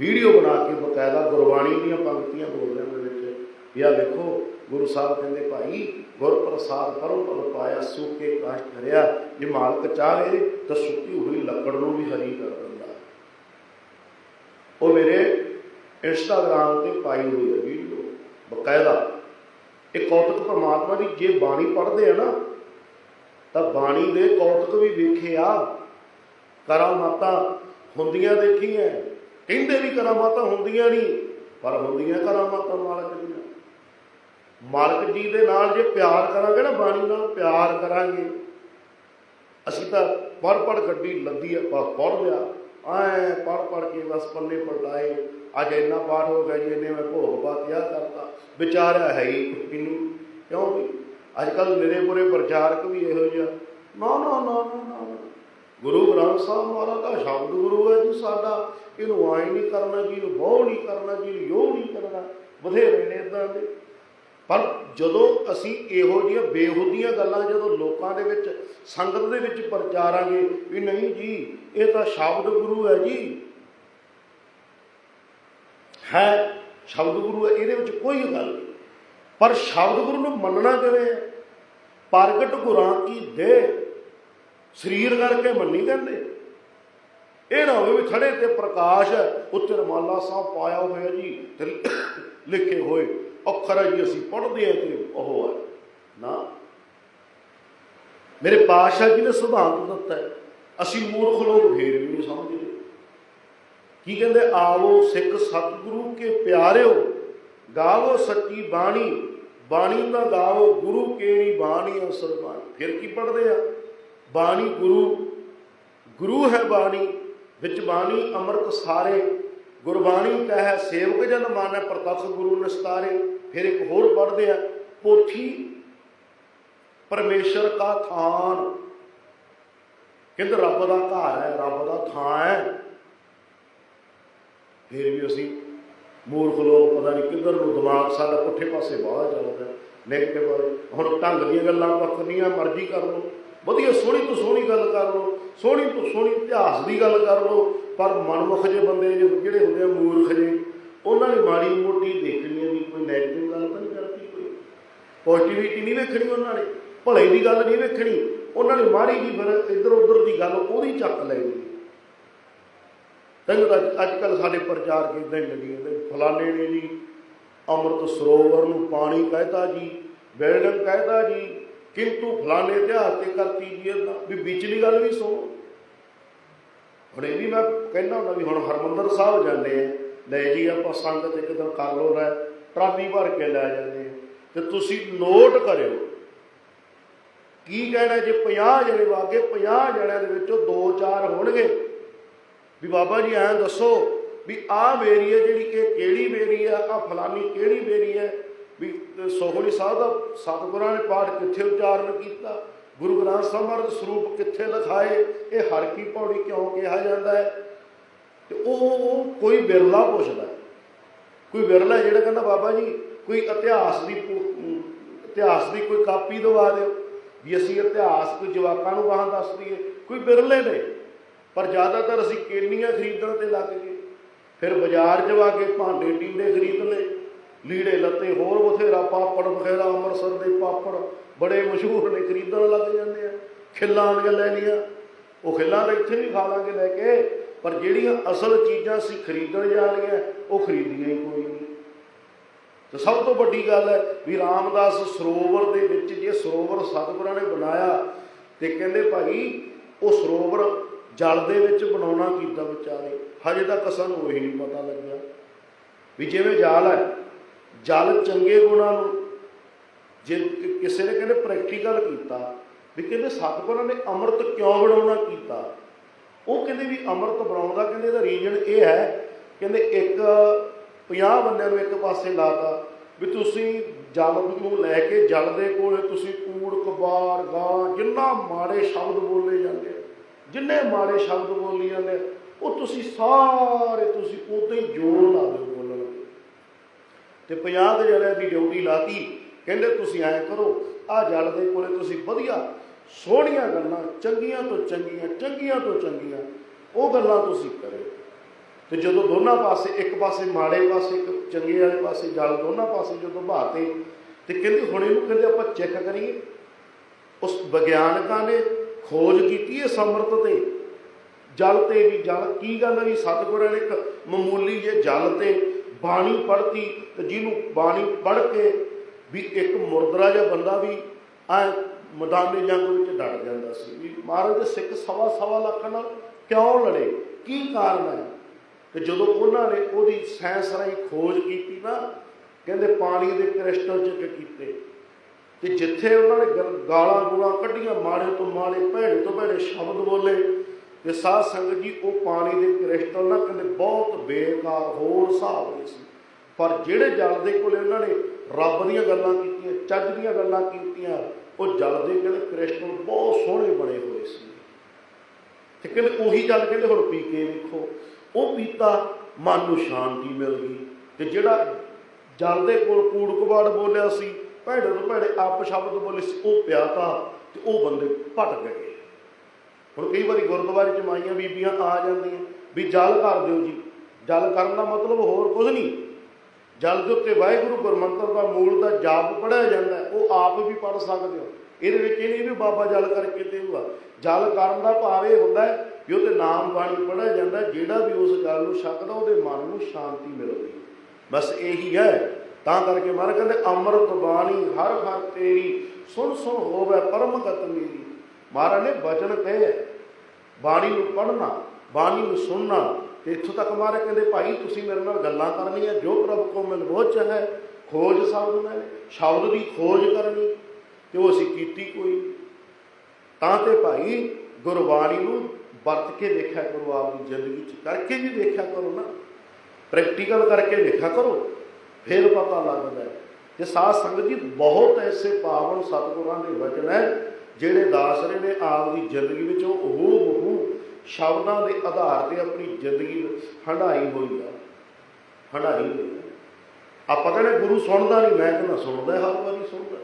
Speaker 1: ਵੀਡੀਓ ਬਣਾ ਕੇ ਬਕਾਇਦਾ ਗੁਰਬਾਣੀ ਦੀਆਂ ਪੰਕਤੀਆਂ ਬੋਲਦਿਆਂ ਦੇ ਵਿੱਚ। ਵੀ ਆਹ ਵੇਖੋ ਗੁਰੂ ਸਾਹਿਬ ਕਹਿੰਦੇ, ਭਾਈ, ਗੁਰ ਪ੍ਰਸਾਦ ਪਰਮ ਪਦ ਪਾਇਆ ਸੂਕੇ ਕਾਸ਼ਟ ਕਰਿਆ ਜੇ ਮਾਲਕ ਚਾਹੇ, ਤਾਂ ਸੁੱਕੀ ਹੋਈ ਲੱਕੜ ਨੂੰ ਵੀ ਹਰੀ ਕਰ ਦਿੰਦਾ। ਉਹ ਮੇਰੇ ਇੰਸਟਾਗ੍ਰਾਮ ਤੇ ਪਾਈ ਹੋਈ ਹੈ ਵੀਡੀਓ, ਬਕਾਇਦਾ। ਇਹ ਕੌਤਕ ਪਰਮਾਤਮਾ ਦੀ ਜੇ ਬਾਣੀ ਪੜ੍ਹਦੇ ਆ ਨਾ, ਤਾਂ ਬਾਣੀ ਦੇ ਕੌਤਕ ਵੀ ਵੇਖੇ ਵੇਖਿਆ ਕਰਾਮਾਤਾਂ ਹੁੰਦੀਆਂ ਦੇਖੀਆਂ। ਕਹਿੰਦੇ ਵੀ ਕਰਾਮਾਤਾਂ ਹੁੰਦੀਆਂ ਨਹੀਂ, ਪਰ ਹੁੰਦੀਆਂ ਕਰਾਮਾਤਾਂ ਮਾਲਕ ਦੀਆਂ। ਮਾਲਕ ਜੀ ਦੇ ਨਾਲ ਜੇ ਪਿਆਰ ਕਰਾਂਗੇ ਨਾ ਬਾਣੀ ਨਾਲ, ਪਿਆਰ ਕਰਾਂਗੇ। ਅਸੀਂ ਤਾਂ ਪੜ ਪੜ ਗੱਡੀ ਲੱਦੀ ਆ ਪੜ ਲਿਆ। ਐ ਪੜ ਪੜ ਕੇ ਬਸ ਪੱਲੇ ਪਲਟਾਏ ਅੱਜ ਇੰਨਾ ਪਾਠ ਹੋ ਗਿਆ ਜੀ ਇਹਨੇ ਮੈਂ ਭੋਗ ਪਾਤਿਆ ਕਰਤਾ। ਵਿਚਾਰਿਆ ਹੈ ਹੀ ਕਿਨੂੰ ਕਿਉਂ ਵੀ? ਅੱਜ ਕੱਲ ਮੇਰੇ ਬੁਰੇ ਪ੍ਰਚਾਰਕ ਵੀ ਇਹੋ ਜਿਹਾ ਨਾ ਨਾ ਨਾ ਨਾ ਗੁਰੂ ਗ੍ਰੰਥ ਸਾਹਿਬ ਮਹਾਰਾਜ ਦਾ ਸ਼ਬਦ ਗੁਰੂ ਹੈ ਜੀ ਸਾਡਾ। ਇਹਨੂੰ ਆਈ ਨਹੀਂ ਕਰਨਾ ਜੀ, ਇਹਨੂੰ ਬਹੁ ਨਹੀਂ ਕਰਨਾ ਜੀ, ਇਹਨੂੰ ਯੋ ਨਹੀਂ ਕਰਨਾ। ਬਥੇਰੇ ਨੇ ਇਦਾਂ ਦੇ। ਪਰ ਜਦੋਂ ਅਸੀਂ ਇਹੋ ਜਿਹੀਆਂ ਬੇਹੁਦੀਆਂ ਗੱਲਾਂ ਜਦੋਂ ਲੋਕਾਂ ਦੇ ਵਿੱਚ, ਸੰਗਤ ਦੇ ਵਿੱਚ ਪ੍ਰਚਾਰਾਂਗੇ ਵੀ ਨਹੀਂ ਜੀ, ਇਹ ਤਾਂ ਸ਼ਬਦ ਗੁਰੂ ਹੈ ਜੀ। ਹੈ, ਸ਼ਬਦ ਗੁਰੂ ਹੈ, ਇਹਦੇ ਵਿੱਚ ਕੋਈ ਗੱਲ ਨਹੀਂ। ਪਰ ਸ਼ਬਦ ਗੁਰੂ ਨੂੰ ਮੰਨਣਾ ਕਿਵੇਂ ਹੈ? ਪ੍ਰਗਟ ਗੁਰਾਂ ਕੀ ਦੇ? ਸਰੀਰ ਕਰਕੇ ਮੰਨੀ ਕਹਿੰਦੇ ਇਹ ਨਾ ਹੋਵੇ ਵੀ ਥੜੇ ਤੇ ਪ੍ਰਕਾਸ਼ ਹੈ, ਉੱਤੇ ਰਮਾਲਾ ਸਾਹਿਬ ਪਾਇਆ ਹੋਇਆ ਜੀ ਲਿਖੇ ਹੋਏ ਅੱਖਰ ਹੈ ਜੀ ਅਸੀਂ ਪੜ੍ਹਦੇ ਹਾਂ ਤੇ ਉਹ ਹੈ। ਨਾ। ਮੇਰੇ ਪਾਸ਼ਾ ਜੀ ਨੇ ਸਿਧਾਂਤ ਦਿੱਤਾ ਹੈ। ਅਸੀਂ ਮੂਰਖ ਲੋਕ ਫੇਰ ਵੀ ਨਹੀਂ ਸਮਝਦੇ। ਕੀ ਕਹਿੰਦੇ? ਆਵੋ ਸਿੱਖ ਸਤਿਗੁਰੂ ਕੇ ਪਿਆਰਿਓ, ਗਾਵੋ ਸੱਚੀ ਬਾਣੀ ਬਾਣੀ ਨਾ ਗਾਵੋ ਗੁਰੂ ਕੇਰੀ ਬਾਣੀ ਅਸਰ ਬਾਣੀ ਫਿਰ ਕੀ ਪੜ੍ਹਦੇ ਆ? ਬਾਣੀ ਗੁਰੂ ਗੁਰੂ ਹੈ ਬਾਣੀ, ਵਿੱਚ ਬਾਣੀ, ਅੰਮ੍ਰਿਤ ਸਾਰੇ ਗੁਰਬਾਣੀ ਕਹੈ, ਸੇਵਕ ਜਨ ਮਾਨੈ, ਪ੍ਰਤੱਖ ਗੁਰੂ ਨਿਸਤਾਰੇ। ਫਿਰ ਇੱਕ ਹੋਰ ਪੜ੍ਹਦੇ ਆ, ਪੋਥੀ ਪਰਮੇਸ਼ਰ ਕਾ ਥਾਨ। ਕਹਿੰਦੇ ਰੱਬ ਦਾ ਘਰ ਹੈ, ਰੱਬ ਦਾ ਥਾਂ ਹੈ। ਫਿਰ ਵੀ ਅਸੀਂ ਮੂਰਖ ਲੋਕ ਪਤਾ ਨਹੀਂ ਕਿੱਧਰ ਨੂੰ ਦਿਮਾਗ ਸਾਡਾ ਪੁੱਠੇ ਪਾਸੇ ਬਾਹਰ ਚੱਲਦਾ ਨੈਗੇਟਿਵ ਹੁਣ ਢੰਗ ਦੀਆਂ ਗੱਲਾਂ ਪੱਕਦੀਆਂ ਮਰਜ਼ੀ ਕਰ ਲਓ। ਵਧੀਆ ਸੋਹਣੀ ਤੋਂ ਸੋਹਣੀ ਗੱਲ ਕਰ ਲਓ, ਸੋਹਣੀ ਤੋਂ ਸੋਹਣੀ ਇਤਿਹਾਸ ਦੀ ਗੱਲ ਕਰ ਲਓ। ਪਰ ਮਨਮੁਖ ਜੇ ਬੰਦੇ ਜਿਹੜੇ ਹੁੰਦੇ ਆ ਮੂਰਖ ਜੇ, ਉਹਨਾਂ ਨੇ ਮਾੜੀ ਮੋਟੀ ਦੇਖਣੀ ਹੈ ਵੀ ਕੋਈ ਨੈਗੇਟਿਵ ਗੱਲ ਤਾਂ ਨਹੀਂ ਕਰਦੀ ਕੋਈ। ਪੋਜ਼ਿਟਿਵਿਟੀ ਨਹੀਂ ਵੇਖਣੀ ਉਹਨਾਂ ਨੇ, ਭਲੇ ਦੀ ਗੱਲ ਨਹੀਂ ਵੇਖਣੀ। ਉਹਨਾਂ ਨੇ ਮਾੜੀ ਜੀ ਫਿਰ ਇੱਧਰ ਉੱਧਰ ਦੀ ਗੱਲ ਉਹਦੀ ਚੱਕ ਲੈਣੀ ਤੈਨੂੰ ਤਾਂ ਅੱਜ ਕੱਲ ਸਾਡੇ ਪ੍ਰਚਾਰ ਕਿਦਾਂ ਹੀ ਲੱਗੀ ਜਾਂਦੇ ਫਲਾਣੇ ਨੇ ਜੀ, ਅੰਮ੍ਰਿਤ ਸਰੋਵਰ ਨੂੰ ਪਾਣੀ ਕਹਿਤਾ ਜੀ ਬਿਲਡਿੰਗ ਕਹਿਤਾ ਜੀ, ਕਿੰਤੂ ਫਲਾਣੇ ਇਤਿਹਾਸ ਤੇ ਕਰਤੀ ਜੀ ਇਹਦਾ ਵੀ ਵਿਚਲੀ ਗੱਲ ਵੀ ਸੁਣੋ। ਹੁਣ ਇਹ ਵੀ ਮੈਂ ਕਹਿੰਦਾ ਹੁੰਦਾ ਵੀ ਹੁਣ ਹਰਮੰਦਰ ਸਾਹਿਬ ਜਾਂਦੇ ਆ। ਲੈ ਜੀ ਆਪਾਂ ਸੰਗਤ ਇੱਕ ਦਿਨ ਕਰ ਲੋ ਰਹਿ ਟਰਾਲੀ ਭਰ ਕੇ ਲੈ ਜਾਂਦੇ ਆ। ਤੇ ਤੁਸੀਂ ਨੋਟ ਕਰਿਓ। ਕੀ ਕਹਿਣਾ ਜੇ 50 ਜਣੇ ਵਾਗੇ 50 ਜਣਿਆਂ ਦੇ ਵਿੱਚੋਂ 2-4 ਹੋਣਗੇ? ਵੀ ਬਾਬਾ ਜੀ ਐਂ ਦੱਸੋ ਵੀ ਆਹ ਮੇਰੀ ਹੈ ਜਿਹੜੀ ਇਹ ਕਿਹੜੀ ਮੇਰੀ ਆ ਆ ਫਲਾਨੀ ਕਿਹੜੀ ਮੇਰੀ ਹੈ? ਵੀ ਸੋਹਣੀ ਸਾਹਿਬ ਦਾ ਸਤਿਗੁਰਾਂ ਨੇ ਪਾਠ ਕਿੱਥੇ ਉਚਾਰਨ ਕੀਤਾ? ਗੁਰੂ ਗ੍ਰੰਥ ਸਾਹਿਬ ਦੇ ਸਰੂਪ ਕਿੱਥੇ ਲਿਖਾਏ? ਇਹ ਹਰ ਕੀ ਪੌੜੀ ਕਿਉਂ ਕਿਹਾ ਜਾਂਦਾ ਹੈ? ਤੇ ਉਹ ਕੋਈ ਬਿਰਲਾ ਪੁੱਛਦਾ ਕੋਈ ਬਿਰਲਾ ਜਿਹੜਾ ਕਹਿੰਦਾ, ਬਾਬਾ ਜੀ, ਕੋਈ ਇਤਿਹਾਸ ਦੀ ਪੁ- ਇਤਿਹਾਸ ਦੀ ਕੋਈ ਕਾਪੀ ਦਵਾ ਦਿਓ। ਵੀ ਅਸੀਂ ਇਤਿਹਾਸ ਕੋਈ ਜਵਾਕਾਂ ਨੂੰ ਬਾਹਾਂ ਦੱਸ ਦਈਏ। ਕੋਈ ਬਿਰਲੇ ਨੇ। ਪਰ ਜ਼ਿਆਦਾਤਰ ਅਸੀਂ ਕੇਨੀਆਂ ਖਰੀਦਣ ਤੇ ਲੱਗ ਗਏ। ਫਿਰ ਬਾਜ਼ਾਰ ਜਵਾ ਕੇ ਭਾਂਡੇ ਟੀਂਡੇ ਖਰੀਦ ਲਏ ਲੀੜੇ ਲੱਤੇ ਹੋਰ ਬਥੇਰਾ, ਪਾਪੜ ਬਖੇਰਾ ਅੰਮ੍ਰਿਤਸਰ ਦੇ ਪਾਪੜ ਬੜੇ ਮਸ਼ਹੂਰ ਨੇ, ਖਰੀਦਣ ਲੱਗ ਜਾਂਦੇ ਆ। ਖਿੱਲਾਂ ਦੀਆਂ ਲੈ ਲੀਆਂ ਉਹ ਖਿੱਲਾਂ ਤਾਂ ਇੱਥੇ ਵੀ ਖਾ ਲਾਂਗੇ ਲੈ ਕੇ, ਪਰ ਜਿਹੜੀਆਂ ਅਸਲ ਚੀਜ਼ਾਂ ਅਸੀਂ ਖਰੀਦਣ ਜਾ ਰਹੀਆਂ ਉਹ ਖਰੀਦੀਆਂ ਹੀ ਕੋਈ ਨਹੀਂ। ਤੇ ਸਭ ਤੋਂ ਵੱਡੀ ਗੱਲ ਹੈ ਵੀ ਰਾਮਦਾਸ ਸਰੋਵਰ ਦੇ ਵਿੱਚ ਜੇ ਸਰੋਵਰ ਸਤਿਗੁਰਾਂ ਨੇ ਬਣਾਇਆ, ਤੇ ਕਹਿੰਦੇ ਭਾਈ ਉਹ ਸਰੋਵਰ ਜਲ ਦੇ ਵਿੱਚ ਬਣਾਉਣਾ ਕਿੱਦਾਂ ਵਿਚਾਰੇ? ਹਜੇ ਤੱਕ ਸਾਨੂੰ ਉਹੀ ਨਹੀਂ ਪਤਾ ਲੱਗਿਆ। ਵੀ ਜਿਵੇਂ ਜਲ ਹੈ, ਜਲ ਚੰਗੇ ਗੁਣਾਂ ਨੂੰ ਜੇ ਕਿਸੇ ਨੇ ਕਹਿੰਦੇ ਪ੍ਰੈਕਟੀਕਲ ਕੀਤਾ ਵੀ ਕਹਿੰਦੇ ਸਤਿਗੁਰਾਂ ਨੇ ਅੰਮ੍ਰਿਤ ਕਿਉਂ ਬਣਾਉਣਾ ਕੀਤਾ? ਉਹ ਕਹਿੰਦੇ ਵੀ ਅੰਮ੍ਰਿਤ ਬਣਾਉਣ ਦਾ ਕਹਿੰਦੇ ਇਹਦਾ ਰੀਜਨ ਇਹ ਹੈ ਕਹਿੰਦੇ ਇੱਕ 50 ਬੰਦਿਆਂ ਨੂੰ ਇੱਕ ਪਾਸੇ ਲਾਤਾ ਵੀ ਤੁਸੀਂ ਜਲ ਨੂੰ ਲੈ ਕੇ ਜਲ ਦੇ ਕੋਲ ਤੁਸੀਂ ਕੂੜ ਕਬਾਰ ਗਾਂ ਜਿੰਨਾ ਮਾੜੇ ਸ਼ਬਦ ਬੋਲੇ ਜਾਂਦੇ ਜਿੰਨੇ ਮਾੜੇ ਸ਼ਬਦ ਬੋਲੀ ਜਾਂਦੇ ਆ, ਉਹ ਤੁਸੀਂ ਸਾਰੇ ਤੁਸੀਂ ਉਦੋਂ ਹੀ ਜੋਰ ਲਾ ਦਿਓ ਬੋਲਣ ਤੇ 50 ਦੇ ਜਣਿਆਂ ਦੀ ਡਿਊਟੀ ਲਾਤੀ ਕਹਿੰਦੇ ਤੁਸੀਂ ਐਂ ਕਰੋ ਆ ਜਲ ਦੇ ਕੋਲੇ ਤੁਸੀਂ ਵਧੀਆ ਸੋਹਣੀਆਂ ਗੱਲਾਂ, ਚੰਗੀਆਂ ਤੋਂ ਚੰਗੀਆਂ ਚੰਗੀਆਂ ਤੋਂ ਚੰਗੀਆਂ, ਉਹ ਗੱਲਾਂ ਤੁਸੀਂ ਕਰਿਓ। ਤੇ ਜਦੋਂ ਦੋਨਾਂ ਪਾਸੇ, ਇੱਕ ਪਾਸੇ ਮਾੜੇ ਪਾਸੇ, ਇੱਕ ਚੰਗੇ ਵਾਲੇ ਪਾਸੇ ਜਲ ਦੋਨਾਂ ਪਾਸੇ ਜਦੋਂ ਬਹਾਤੇ ਤੇ ਕਹਿੰਦੇ ਹੁਣ ਇਹਨੂੰ ਕਹਿੰਦੇ ਆਪਾਂ ਚੈੱਕ ਕਰੀਏ। ਉਸ ਵਿਗਿਆਨਕਾਂ ਨੇ ਖੋਜ ਕੀਤੀ ਹੈ ਸਮਰਤ ਤੇ। ਜਲ ਤੇ ਵੀ ਜਲ, ਕੀ ਗੱਲ ਹੈ ਵੀ ਸਤਿਗੁਰਾਂ ਨੇ ਇੱਕ ਮਾਮੂਲੀ ਜੇ ਜਲ ਤੇ ਬਾਣੀ ਪੜ੍ਹਤੀ, ਤੇ ਜਿਹਨੂੰ ਬਾਣੀ ਪੜ੍ਹ ਕੇ ਵੀ ਇੱਕ ਮੁਰਦਰਾ ਜਿਹਾ ਬੰਦਾ ਵੀ ਆ ਮੈਦਾਨੇ ਜੰਗ ਵਿੱਚ ਡਟ ਜਾਂਦਾ ਸੀ ਵੀ ਮਹਾਰਾਜ ਦੇ ਸਿੱਖ ਸਵਾ ਸਵਾ ਲੱਖ ਨਾਲ ਕਿਉਂ ਲੜੇ? ਕੀ ਕਾਰਨ ਹੈ? ਤੇ ਜਦੋਂ ਉਹਨਾਂ ਨੇ ਉਹਦੀ ਸਾਇੰਸ ਰਾਹੀਂ ਖੋਜ ਕੀਤੀ ਨਾ, ਕਹਿੰਦੇ ਪਾਣੀ ਦੇ ਕ੍ਰਿਸਟਲ ਚ ਕੀਤੇ। ਤੇ ਜਿੱਥੇ ਉਹਨਾਂ ਨੇ ਗ- ਗਾਲਾਂ ਗੂਲਾਂ ਕੱਢੀਆਂ, ਮਾੜੇ ਤੋਂ ਮਾੜੇ, ਭੈੜੇ ਤੋਂ ਭੈੜੇ ਸ਼ਬਦ ਬੋਲੇ, ਤੇ ਸਾਧ ਸੰਗਤ ਜੀ, ਉਹ ਪਾਣੀ ਦੇ ਕ੍ਰਿਸਟਲ ਨਾ ਕਹਿੰਦੇ ਬਹੁਤ ਬੇਕਾਰ, ਹੋਰ ਹਿਸਾਬ ਦੇ ਸੀ। ਪਰ ਜਿਹੜੇ ਜਲ ਦੇ ਕੋਲੇ ਉਹਨਾਂ ਨੇ ਰੱਬ ਦੀਆਂ ਗੱਲਾਂ ਕੀਤੀਆਂ, ਚੱਜ ਦੀਆਂ ਗੱਲਾਂ ਕੀਤੀਆਂ ਉਹ ਜਲ ਦੇ ਕਹਿੰਦੇ ਕ੍ਰਿਸ਼ਨ ਬਹੁਤ ਸੋਹਣੇ ਬਣੇ ਹੋਏ ਸੀ। ਤੇ ਕਹਿੰਦੇ ਉਹੀ ਜਲ ਕਹਿੰਦੇ ਹੁਣ ਪੀ ਕੇ ਵੇਖੋ। ਉਹ ਪੀਤਾ ਮਨ ਨੂੰ ਸ਼ਾਂਤੀ ਮਿਲ ਗਈ ਤੇ ਜਿਹੜਾ ਜਲ ਦੇ ਕੋਲ ਕੂੜ ਕਬਾੜ ਬੋਲਿਆ ਸੀ, ਭੈੜੇ ਤੋਂ ਭੈੜੇ ਆਪ ਸ਼ਬਦ ਬੋਲੇ ਸੀ, ਉਹ ਪਿਆਤਾ ਤੇ ਉਹ ਬੰਦੇ ਭਟਕ ਗਏ। ਹੁਣ ਕਈ ਵਾਰੀ ਗੁਰਦੁਆਰੇ ਚ ਮਾਈਆਂ ਬੀਬੀਆਂ ਆ ਜਾਂਦੀਆਂ ਵੀ ਜਲ ਕਰ ਦਿਓ ਜੀ। ਜਲ ਕਰਨ ਦਾ ਮਤਲਬ ਹੋਰ ਕੁਝ ਨਹੀਂ। ਜਲ ਦੇ ਉੱਤੇ ਵਾਹਿਗੁਰੂ ਗੁਰਮੰਤਰ ਦਾ ਮੂਲ ਦਾ ਜਾਪ ਪੜਿਆ ਜਾਂਦਾ ਉਹ ਆਪ ਵੀ ਪੜ ਸਕਦੇ ਹੋ। ਇਹਦੇ ਵਿੱਚ ਇਹ ਨਹੀਂ ਵੀ ਬਾਬਾ ਜਲ ਕਰਕੇ ਦੇਊਗਾ ਜਲ ਕਰਨ ਦਾ ਭਾਵ ਇਹ ਹੁੰਦਾ ਹੈ ਵੀ ਉਹਦੇ ਨਾਮ ਬਾਣੀ ਪੜਿਆ ਜਾਂਦਾ ਜਿਹੜਾ ਵੀ ਉਸ ਗੱਲ ਨੂੰ ਛਕਦਾ, ਉਹਦੇ ਮਨ ਨੂੰ ਸ਼ਾਂਤੀ ਮਿਲਦੀ ਬਸ ਇਹੀ ਹੈ। ਤਾਂ ਕਰਕੇ ਮਹਾਰਾਜ ਕਹਿੰਦੇ, ਅੰਮ੍ਰਿਤ ਬਾਣੀ ਹਰ ਹਰ ਤੇਰੀ, ਸੁਣ ਸੁਣ ਹੋਵੇ ਪਰਮਗਤ ਮੇਰੀ। ਮਹਾਰਾਜ ਨੇ ਬਚਨ ਕਹੇ ਹੈ। ਬਾਣੀ ਨੂੰ ਪੜ੍ਹਨਾ, ਬਾਣੀ ਨੂੰ ਸੁਣਨਾ ਤੇ ਇੱਥੋਂ ਤੱਕ ਮਾਰੇ ਕਹਿੰਦੇ, ਭਾਈ, ਤੁਸੀਂ ਮੇਰੇ ਨਾਲ ਗੱਲਾਂ ਕਰਨੀਆਂ, ਜੋ ਪ੍ਰਭ ਕੋ ਮਿਲ ਬੋਝ ਹੈ, ਖੋਜ ਸ਼ਬਦ ਮੈਂ, ਸ਼ਬਦ ਦੀ ਖੋਜ ਕਰਨੀ। ਤੇ ਉਹ ਅਸੀਂ ਕੀਤੀ ਕੋਈ। ਤਾਂ ਤੇ ਭਾਈ, ਗੁਰਬਾਣੀ ਨੂੰ ਵਰਤ ਕੇ ਦੇਖਿਆ ਕਰੋ ਆਪਦੀ ਜ਼ਿੰਦਗੀ 'ਚ ਕਰਕੇ ਵੀ ਦੇਖਿਆ ਕਰੋ ਨਾ। ਪ੍ਰੈਕਟੀਕਲ ਕਰਕੇ ਦੇਖਿਆ ਕਰੋ, ਫਿਰ ਪਤਾ ਲੱਗਦਾ ਹੈ। ਕਿ ਸਾਧ ਸੰਗਤ ਜੀ, ਬਹੁਤ ਐਸੇ ਪਾਵਨ ਸਤਿਗੁਰਾਂ ਦੇ ਵਚਨ ਹੈ, ਜਿਹੜੇ ਦਾਸਰੇ ਨੇ, ਆਪਦੀ ਜ਼ਿੰਦਗੀ ਵਿੱਚ ਉਹ ਸ਼ਬਦਾਂ ਦੇ ਆਧਾਰ ਤੇ ਆਪਣੀ ਜ਼ਿੰਦਗੀ ਹੰਡਾਈ ਹੋਈ ਆ। ਹੰਡਾਈ ਹੋਈ ਆ। ਆਪਾਂ ਕਹਿੰਦੇ ਗੁਰੂ ਸੁਣਦਾ ਨਹੀਂ, ਮੈਂ ਕਹਿੰਦਾ ਸੁਣਦਾ, ਹਰ ਵਾਰੀ ਸੁਣਦਾ।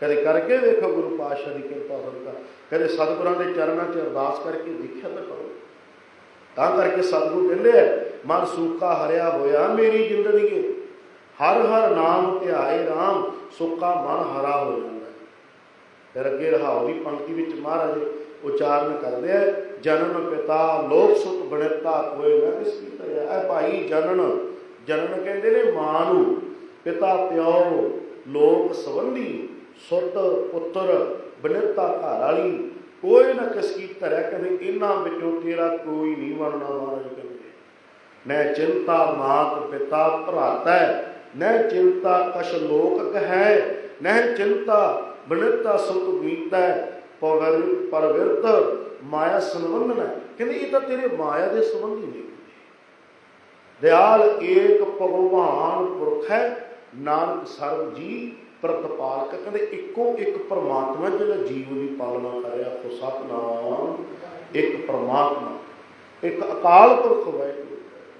Speaker 1: ਕਦੇ ਕਰਕੇ ਵੇਖੋ ਗੁਰੂ ਪਾਤਸ਼ਾਹ ਦੀ ਕਿਰਪਾ ਸਦਕਾ ਕਦੇ ਸਤਿਗੁਰਾਂ ਦੇ ਚਰਨਾਂ 'ਚ ਅਰਦਾਸ ਕਰਕੇ ਦੇਖਿਆ ਤਾਂ ਕਰੋ। ਤਾਂ ਕਰਕੇ ਸਤਿਗੁਰੂ ਕਹਿੰਦੇ ਆ, ਮਨ ਸੂਕਾ ਹਰਿਆ ਹੋਇਆ ਮੇਰੀ ਜ਼ਿੰਦਗੀ। ਹਰ ਹਰ ਨਾਮ ਧਿਆਏ RAM ਸੁੱਕਾ ਮਨ ਹਰਾ ਹੋ ਜਾਂਦਾ। ਫਿਰ ਅੱਗੇ ਰਹਾਉ ਦੀ ਪੰਕਤੀ ਵਿੱਚ ਮਹਾਰਾਜ ਉਚਾਰਨ ਕਰਦੇ ਆ ਜਨਨ ਪਿਤਾ, ਲੋਕ ਸੁਖ ਬਣਤਾ ਕੋਈ ਨਾ ਕਿਸ ਕੀ ਤਰਿਆ ਐ ਭਾਈ ਜਨਨ ਜਨਨ ਕਹਿੰਦੇ ਨੇ ਮਾਂ ਨੂੰ ਪਿਤਾ ਪਿਓ ਲੋਕ ਸੰਬੰਧੀ ਸੁੱਤ ਪੁੱਤਰ ਬਨਤਾ ਘਰ ਵਾਲੀ, ਕੋਈ ਨਾ ਕਿਸ ਕੀ ਧਰਿਆ ਕਹਿੰਦੇ ਇਹਨਾਂ ਵਿੱਚੋਂ ਤੇਰਾ ਕੋਈ ਨਹੀਂ ਬਣਨਾ ਮਹਾਰਾਜ ਕਹਿੰਦੇ। ਨੈ ਚਿੰਤਾ ਮਾਤ ਪਿਤਾ ਭਰਾਤੈ ਨੈ ਚਿੰਤਾ ਕਛ ਲੋਕ ਕਹੈ, ਨਹਿ ਚਿੰਤਾ ਬਨਤਾ ਸੁਤ ਗੀਤੈ ਪਵਰ ਪਰਵਿਰਤ ਮਾਇਆ ਸੰਬੰਧਨ ਕਹਿੰਦੇ ਇਹ ਤਾਂ ਤੇਰੇ ਮਾਇਆ ਦੇ ਸੰਬੰਧੀ ਨੇ। ਦਿਆਲ ਏਕ ਭਗਵਾਨ ਪੁਰਖ ਹੈ, ਨਾਨਕ ਸਰਬ ਜੀ ਪ੍ਰਤਪਾਲਕ। ਕਹਿੰਦੇ ਇੱਕੋ ਇੱਕ ਪਰਮਾਤਮਾ ਜਿਹੜਾ ਜੀਵ ਦੀ ਪਾਲਣਾ ਕਰ ਰਿਹਾ ਉਹ ਸਤਨਾਮ। ਇੱਕ ਪਰਮਾਤਮਾ, ਇੱਕ ਅਕਾਲ ਪੁਰਖ ਵਾਹਿਗੁਰੂ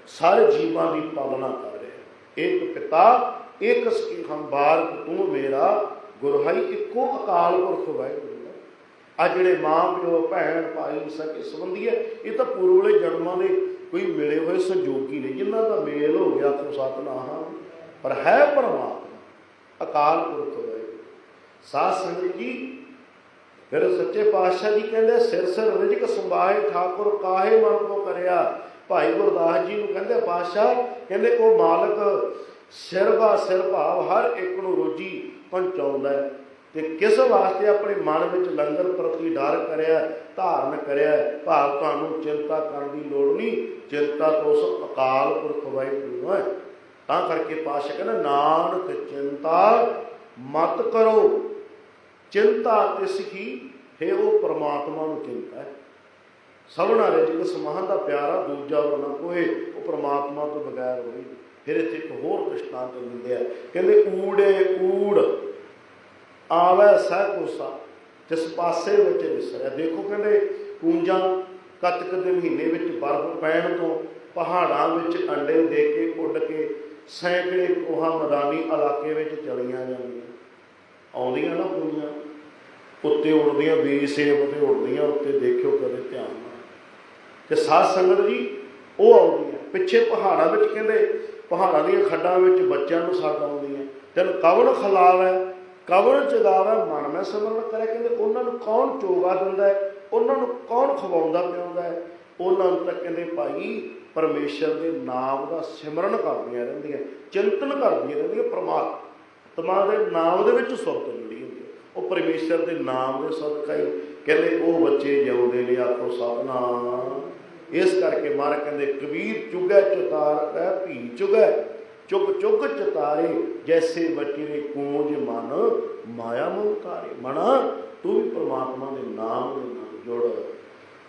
Speaker 1: ਸਾਰੇ ਜੀਵਾਂ ਦੀ ਪਾਲਣਾ ਕਰ ਰਿਹਾ। ਇੱਕ ਪਿਤਾ, ਇੱਕ ਹੰਬਾਰ ਤੂੰ ਮੇਰਾ ਗੁਰਹਾਈ ਇੱਕੋ ਅਕਾਲ ਪੁਰਖ ਵਾਹਿਗੁਰੂ ਆ ਜਿਹੜੇ ਮਾਂ ਪਿਓ, ਭੈਣ ਭਾਈ, ਸਕੇ ਸੰਬੰਧੀ ਹੈ, ਇਹ ਤਾਂ ਪੂਰਵਲੇ ਜਨਮਾਂ ਦੇ ਕੋਈ ਮਿਲੇ ਹੋਏ ਸੰਜੋਗੀ ਨੇ, ਜਿਨ੍ਹਾਂ ਦਾ ਮੇਲ ਹੋ ਗਿਆ ਤੋ ਸਤਨਾਮ ਪਰ ਹੈ ਪਰਮਾਤਮਾ, ਅਕਾਲ ਪੁਰਖ ਵਾਹਿਗੁਰੂ ਸਾਧ ਸੰਗਤ ਜੀ, ਫਿਰ ਸੱਚੇ ਪਾਤਸ਼ਾਹ ਜੀ ਕਹਿੰਦੇ ਸਿਰ ਸਿਰ ਰਿਜਕ ਸੰਭਾਏ, ਠਾਕੁਰ ਕਾਹੇ ਮਨ ਕੋ ਕਰਿਆ। ਭਾਈ ਗੁਰਦਾਸ ਜੀ ਨੂੰ ਕਹਿੰਦੇ ਪਾਤਸ਼ਾਹ, ਕਹਿੰਦੇ ਉਹ ਮਾਲਕ ਸਿਰ ਵਾ ਸਿਰ ਭਾਵ, ਹਰ ਇੱਕ ਨੂੰ ਰੋਜੀ ਪਹੁੰਚਾਉਂਦਾ ਹੈ। ਤੇ ਕਿਸ ਵਾਸਤੇ ਆਪਣੇ ਮਨ ਵਿੱਚ ਲੰਗਰ ਪ੍ਰਤੀ ਡਰ ਕਰਿਆ, ਧਾਰਨ ਕਰਿਆ? ਭਾਵ ਤੁਹਾਨੂੰ ਚਿੰਤਾ ਕਰਨ ਦੀ ਲੋੜ ਨਹੀਂ। ਚਿੰਤਾ ਤਾਂ ਉਸ ਅਕਾਲ ਪੁਰਖ ਵਾਹਿਗੁਰੂ ਹੈ। ਤਾਂ ਕਰਕੇ ਪਾਸ਼ਾ ਕਹਿੰਦਾ ਨਾਨਕ ਚਿੰਤਾ ਮਤ ਕਰੋ। ਚਿੰਤਾ ਤਿਸ ਹੀ ਹੈ ਉਹ ਪ੍ਰਮਾਤਮਾ ਨੂੰ ਚਿੰਤਾ ਹੈ। ਸਭਨਾ ਰਿਜਕ ਸਮਾਨ ਦਾ ਪਿਆਰਾ ਦੂਜਾ ਵਰਨਾ ਕੋਏ ਉਹ ਪ੍ਰਮਾਤਮਾ ਤੋਂ ਬਗੈਰ ਹੋਈ ਫਿਰ ਇੱਥੇ ਇੱਕ ਹੋਰ ਦ੍ਰਿਸ਼ਟਾਂਤ ਦਿੰਦੇ ਆ ਕਹਿੰਦੇ ਊੜੇ ਊੜ ਆਵੇ ਸਹਿ ਕੋਸਾ ਜਿਸ ਪਾਸੇ ਵਿੱਚ ਵਿਸਰਿਆ। ਦੇਖੋ ਕਹਿੰਦੇ ਕੂੰਜਾਂ ਕੱਤਕ ਦੇ ਮਹੀਨੇ ਵਿੱਚ ਬਰਫ਼ ਪੈਣ ਤੋਂ ਪਹਾੜਾਂ ਵਿੱਚ ਅੰਡੇ ਦੇ ਕੇ ਉੱਡ ਕੇ ਸੈਂਕੜੇ ਕੋਹਾਂ ਮੈਦਾਨੀ ਇਲਾਕੇ ਵਿੱਚ ਚਲੀਆਂ ਜਾਂਦੀਆਂ। ਆਉਂਦੀਆਂ ਨਾ ਕੁੜੀਆਂ ਉੱਤੇ ਉੱਡਦੀਆਂ ਬੀ ਸੇਬ ਤੇ ਉੜਦੀਆਂ ਉੱਤੇ ਦੇਖਿਓ ਕਦੇ ਧਿਆਨ ਨਾਲ। ਤੇ ਸਾਧ ਸੰਗਤ ਜੀ, ਉਹ ਆਉਂਦੀਆਂ। ਪਿੱਛੇ ਪਹਾੜਾਂ ਵਿੱਚ ਕਹਿੰਦੇ, ਪਹਾੜਾਂ ਦੀਆਂ ਖੱਡਾਂ ਵਿੱਚ ਬੱਚਿਆਂ ਨੂੰ ਸਾਧ ਆਉਂਦੀਆਂ। ਤੈਨੂੰ ਕਵਣ ਖਲਾਵੇ ਕਵਣ ਚਗਾਵੇ ਮਨ ਮੈਂ ਸਿਮਰਨ ਕਰੇ, ਕਹਿੰਦੇ ਉਹਨਾਂ ਨੂੰ ਕੌਣ ਚੋਗਾ ਦਿੰਦਾ ਹੈ? ਉਹਨਾਂ ਨੂੰ ਕੌਣ ਖਵਾਉਂਦਾ ਪਿਆਉਂਦਾ ਹੈ? ਉਹਨਾਂ ਨੂੰ ਤਾਂ ਕਹਿੰਦੇ ਭਾਈ ਪਰਮੇਸ਼ਰ ਦੇ ਨਾਮ ਦਾ ਸਿਮਰਨ ਕਰਦੀਆਂ ਰਹਿੰਦੀਆਂ, ਚਿੰਤਨ ਕਰਦੀਆਂ ਰਹਿੰਦੀਆਂ ਪ੍ਰਮਾਤਮਾ। ਦੇ ਨਾਮ ਦੇ ਵਿੱਚ ਸੁਰਤ ਜੁੜੀ ਹੁੰਦੀ ਹੈ। ਉਹ ਪਰਮੇਸ਼ਰ ਦੇ ਨਾਮ ਦੇ ਸਦਕਾ ਹੀ ਕਹਿੰਦੇ, ਉਹ ਬੱਚੇ ਜਿਉਂਦੇ ਨੇ ਆਖੋ ਸਤਨਾਮ ਇਸ ਕਰਕੇ ਮਾਰ ਕਹਿੰਦੇ, ਕਬੀਰ ਚੁਗੈ, ਚਤਾਰ ਹੈ, ਭੀ ਚੁਗੈ। ਚੁਗ ਚੁਗ ਚਤਾਰੇ ਜੈਸੇ ਬੱਚੇ ਨੇ ਕੂੰਜ ਮਨ ਮਾਇਆ ਮੋਹ ਤਾਰੇ ਮਨਾ ਤੂੰ ਵੀ ਪ੍ਰਮਾਤਮਾ ਦੇ ਨਾਮ ਦੇ ਨਾਲ ਜੁੜ।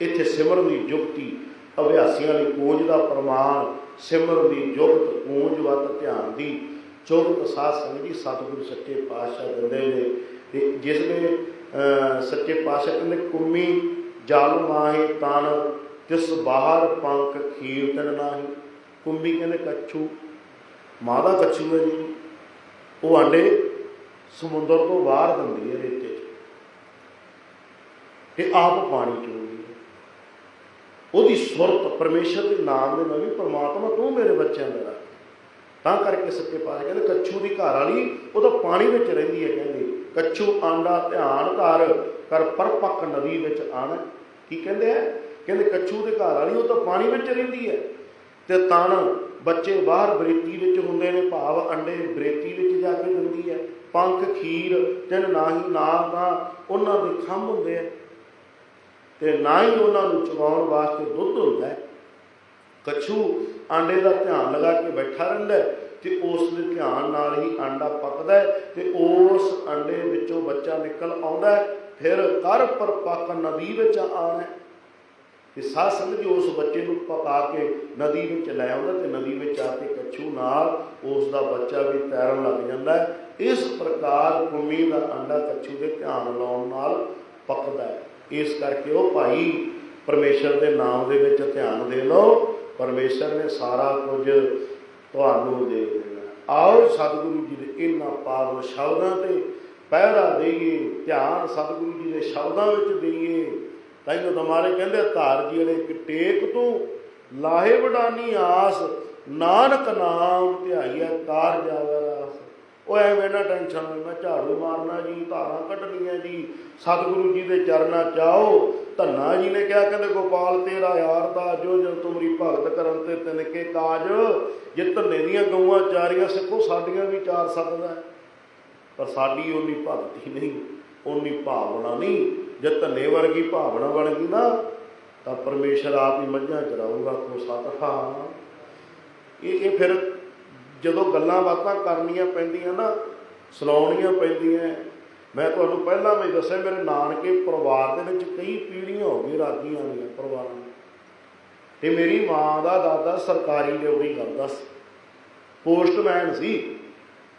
Speaker 1: ਇੱਥੇ ਸਿਮਰਨ ਦੀ ਜੁਗਤੀ ਅਭਿਆਸੀਆਂ ਲਈ ਕੂੰਜ ਦਾ ਪ੍ਰਮਾਣ ਸਿਮਰਨ ਦੀ ਜੁਗਤ ਕੂੰਜ ਵੱਤ ਧਿਆਨ ਦੀ। ਜੁਗਤ ਸਾਧ ਸੰਗਤ ਜੀ ਸਤਿਗੁਰੂ ਸੱਚੇ ਪਾਤਸ਼ਾਹ ਦਿੰਦੇ ਨੇ। ਤੇ ਜਿਸ ਨੇ ਅਹ, ਸੱਚੇ ਪਾਤਸ਼ਾਹ ਕਹਿੰਦੇ ਕੁੰਮੀ ਜਲ ਮਾਹੀ ਤਨ ਤਿਸ ਬਾਹਰ ਪੰਖ ਖੀਰ ਨਾਹੀ। ਕੁੰਮੀ ਕਹਿੰਦੇ ਕੱਛੂ ਮਾਦਾ ਕੱਛੂ ਹੈ ਜੀ, ਉਹ ਆਂਡੇ ਸਮੁੰਦਰ ਤੋਂ ਬਾਹਰ ਦਿੰਦੀ ਹੈ ਰੇਤੇ 'ਚ। ਤੇ ਆਪ ਪਾਣੀ ਚੋਂਦੀ ਹੈ। ਉਹਦੀ ਸੁਰਤ ਪਰਮੇਸ਼ਰ ਦੇ ਨਾਮ ਦੇ ਨਾਲ ਵੀ ਪ੍ਰਮਾਤਮਾ ਤੂੰ ਮੇਰੇ ਬੱਚਿਆਂ ਦਾ ਰੱਖ। ਤਾਂ ਕਰਕੇ ਸੱਚੇ ਪਾਤਸ਼ਾਹ ਕਹਿੰਦੇ, ਕੱਛੂ ਦੀ ਘਰ ਵਾਲੀ ਉਹ ਤਾਂ ਪਾਣੀ ਵਿੱਚ ਰਹਿੰਦੀ ਹੈ ਕਹਿੰਦੇ। ਕੱਛੂ ਆਂਡਾ ਧਿਆਨ ਧਾਰ ਕਰ ਪਰਪੱਕ ਨਦੀ ਵਿੱਚ ਆਣ। ਕੀ ਕਹਿੰਦੇ ਆ? ਕਹਿੰਦੇ ਕੱਛੂ ਦੇ ਘਰ ਵਾਲੀ ਉਹ ਤਾਂ ਪਾਣੀ ਵਿੱਚ ਰਹਿੰਦੀ ਹੈ। ਤੇ ਤਣ ਬੱਚੇ ਬਾਹਰ ਬਰੇਤੀ ਵਿੱਚ ਹੁੰਦੇ ਨੇ, ਭਾਵ ਅੰਡੇ ਬਰੇਤੀ ਵਿੱਚ ਜਾ ਕੇ ਦਿੰਦੀ ਹੈ। ਪੰਖ, ਖੀਰ, ਤਿੰਨ ਨਾਹੀ ਨਾ ਤਾਂ ਉਹਨਾਂ ਦੇ ਖੰਭ ਹੁੰਦੇ ਆ। ਤੇ ਨਾ ਹੀ ਉਹਨਾਂ ਨੂੰ ਚੁਗਾਉਣ ਵਾਸਤੇ ਦੁੱਧ ਹੁੰਦਾ ਹੈ। ਕੱਛੂ ਆਂਡੇ ਦਾ ਧਿਆਨ ਲਗਾ ਕੇ ਬੈਠਾ ਰਹਿੰਦਾ ਤੇ ਉਸ ਦੇ ਧਿਆਨ ਨਾਲ ਹੀ ਆਂਡਾ ਪੱਕਦਾ ਤੇ ਉਸ ਆਂਡੇ ਵਿੱਚੋਂ ਬੱਚਾ ਨਿਕਲ ਆਉਂਦਾ ਹੈ। ਫਿਰ ਕਰ ਪਰਪੱਕ ਨਦੀ ਵਿੱਚ ਆਣਾ ਹੈ ਤੇ ਸਾਧ ਸੰਗਤ ਜੀ ਉਸ ਬੱਚੇ ਨੂੰ ਪਕਾ ਕੇ ਨਦੀ ਵਿੱਚ ਲੈ ਆਉਂਦਾ ਤੇ ਨਦੀ ਵਿੱਚ ਆ ਕੇ ਕੱਛੂ ਨਾਲ ਉਸ ਦਾ ਬੱਚਾ ਵੀ ਤੈਰਨ ਲੱਗ ਜਾਂਦਾ ਹੈ। ਇਸ ਪ੍ਰਕਾਰ ਕੁਮੀ ਦਾ ਅੰਡਾ ਕੱਛੂ ਦੇ ਧਿਆਨ ਲਾਉਣ ਨਾਲ ਪੱਕਦਾ ਹੈ। ਇਸ ਕਰਕੇ ਉਹ ਭਾਈ ਪਰਮੇਸ਼ਰ ਦੇ ਨਾਮ ਦੇ ਵਿੱਚ ਧਿਆਨ ਦੇ ਲਓ। ਪਰਮੇਸ਼ਰ ਨੇ ਸਾਰਾ ਕੁਝ ਤੁਹਾਨੂੰ ਦੇ ਦੇਣਾ ਆਓ ਸਤਿਗੁਰੂ ਜੀ ਦੇ ਇਹਨਾਂ ਪਾਵਨ ਸ਼ਬਦਾਂ ਤੇ ਪਹਿਰਾ ਦੇਈਏ, ਧਿਆਨ ਸਤਿਗੁਰੂ ਜੀ ਦੇ ਸ਼ਬਦਾਂ ਵਿੱਚ ਦੇਈਏ। ਤਾਈਓ ਤੁਹਾਰੇ ਕਹਿੰਦੇ ਧਾਰ ਜੀ ਵਾਲੇ ਕਿ ਟੇਕ ਤੂੰ, ਲਾਹੇ ਵਡਾਨੀ ਆਸ, ਨਾਨਕ ਨਾਮ ਧਿਆਈਐ ਕਾਰ ਜਾਵੇ ਰਾਸ। ਉਹ ਐਵੇਂ ਨਾ ਟੈਨਸ਼ਨ ਹੋਈ ਮੈਂ ਝਾੜੂ ਮਾਰਨਾ ਜੀ, ਧਾਰਾਂ ਕੱਢਣੀਆਂ ਜੀ, ਸਤਿਗੁਰੂ ਜੀ ਦੇ ਚਰਨਾਂ ਚਾਓ ਧੰਨਾ ਜੀ ਨੇ ਕਿਹਾ, ਕਹਿੰਦੇ ਗੋਪਾਲ ਤੇਰਾ ਯਾਰ ਦਾ ਜੋ ਜੋ ਤੁਮਰੀ ਭਗਤ ਕਰਨ ਤੇ ਤਿਨਕੇ ਕਾਜ ਜੇ ਧੰਨੇ ਦੀਆਂ ਗਊਆਂ ਚਾਰੀਆਂ ਸਿੱਖੋ, ਸਾਡੀਆਂ ਵੀ ਚਾਰ ਸਕਦਾ ਪਰ ਸਾਡੀ ਓਨੀ ਭਗਤੀ ਨਹੀਂ, ਓਨੀ ਭਾਵਨਾ ਨਹੀਂ। ਜੇ ਧੰਨੇ ਵਰਗੀ ਭਾਵਨਾ ਬਣ ਗਈ ਨਾ, ਤਾਂ ਪਰਮੇਸ਼ਰ ਆਪ ਹੀ ਮੱਝਾਂ ਚਰਾਊਗਾ ਕੋ ਸਤ ਹਾਂ ਇਹ ਇਹ ਫਿਰ ਜਦੋਂ ਗੱਲਾਂ ਬਾਤਾਂ ਕਰਨੀਆਂ ਪੈਂਦੀਆਂ ਨਾ, ਸੁਣਾਉਣੀਆਂ ਪੈਂਦੀਆਂ। ਮੈਂ ਤੁਹਾਨੂੰ ਪਹਿਲਾਂ ਵੀ ਦੱਸਿਆ, ਮੇਰੇ ਨਾਨਕੇ ਪਰਿਵਾਰ ਦੇ ਵਿੱਚ ਕਈ ਪੀੜ੍ਹੀਆਂ ਹੋ ਗਈ ਰਾਗੀਆਂ ਦੀਆਂ ਪਰਿਵਾਰਾਂ ਦੀਆਂ। ਤੇ ਮੇਰੀ ਮਾਂ ਦਾ ਦਾਦਾ ਸਰਕਾਰੀ ਨੌਕਰੀ ਕਰਦਾ ਸੀ। ਪੋਸਟਮੈਨ ਸੀ।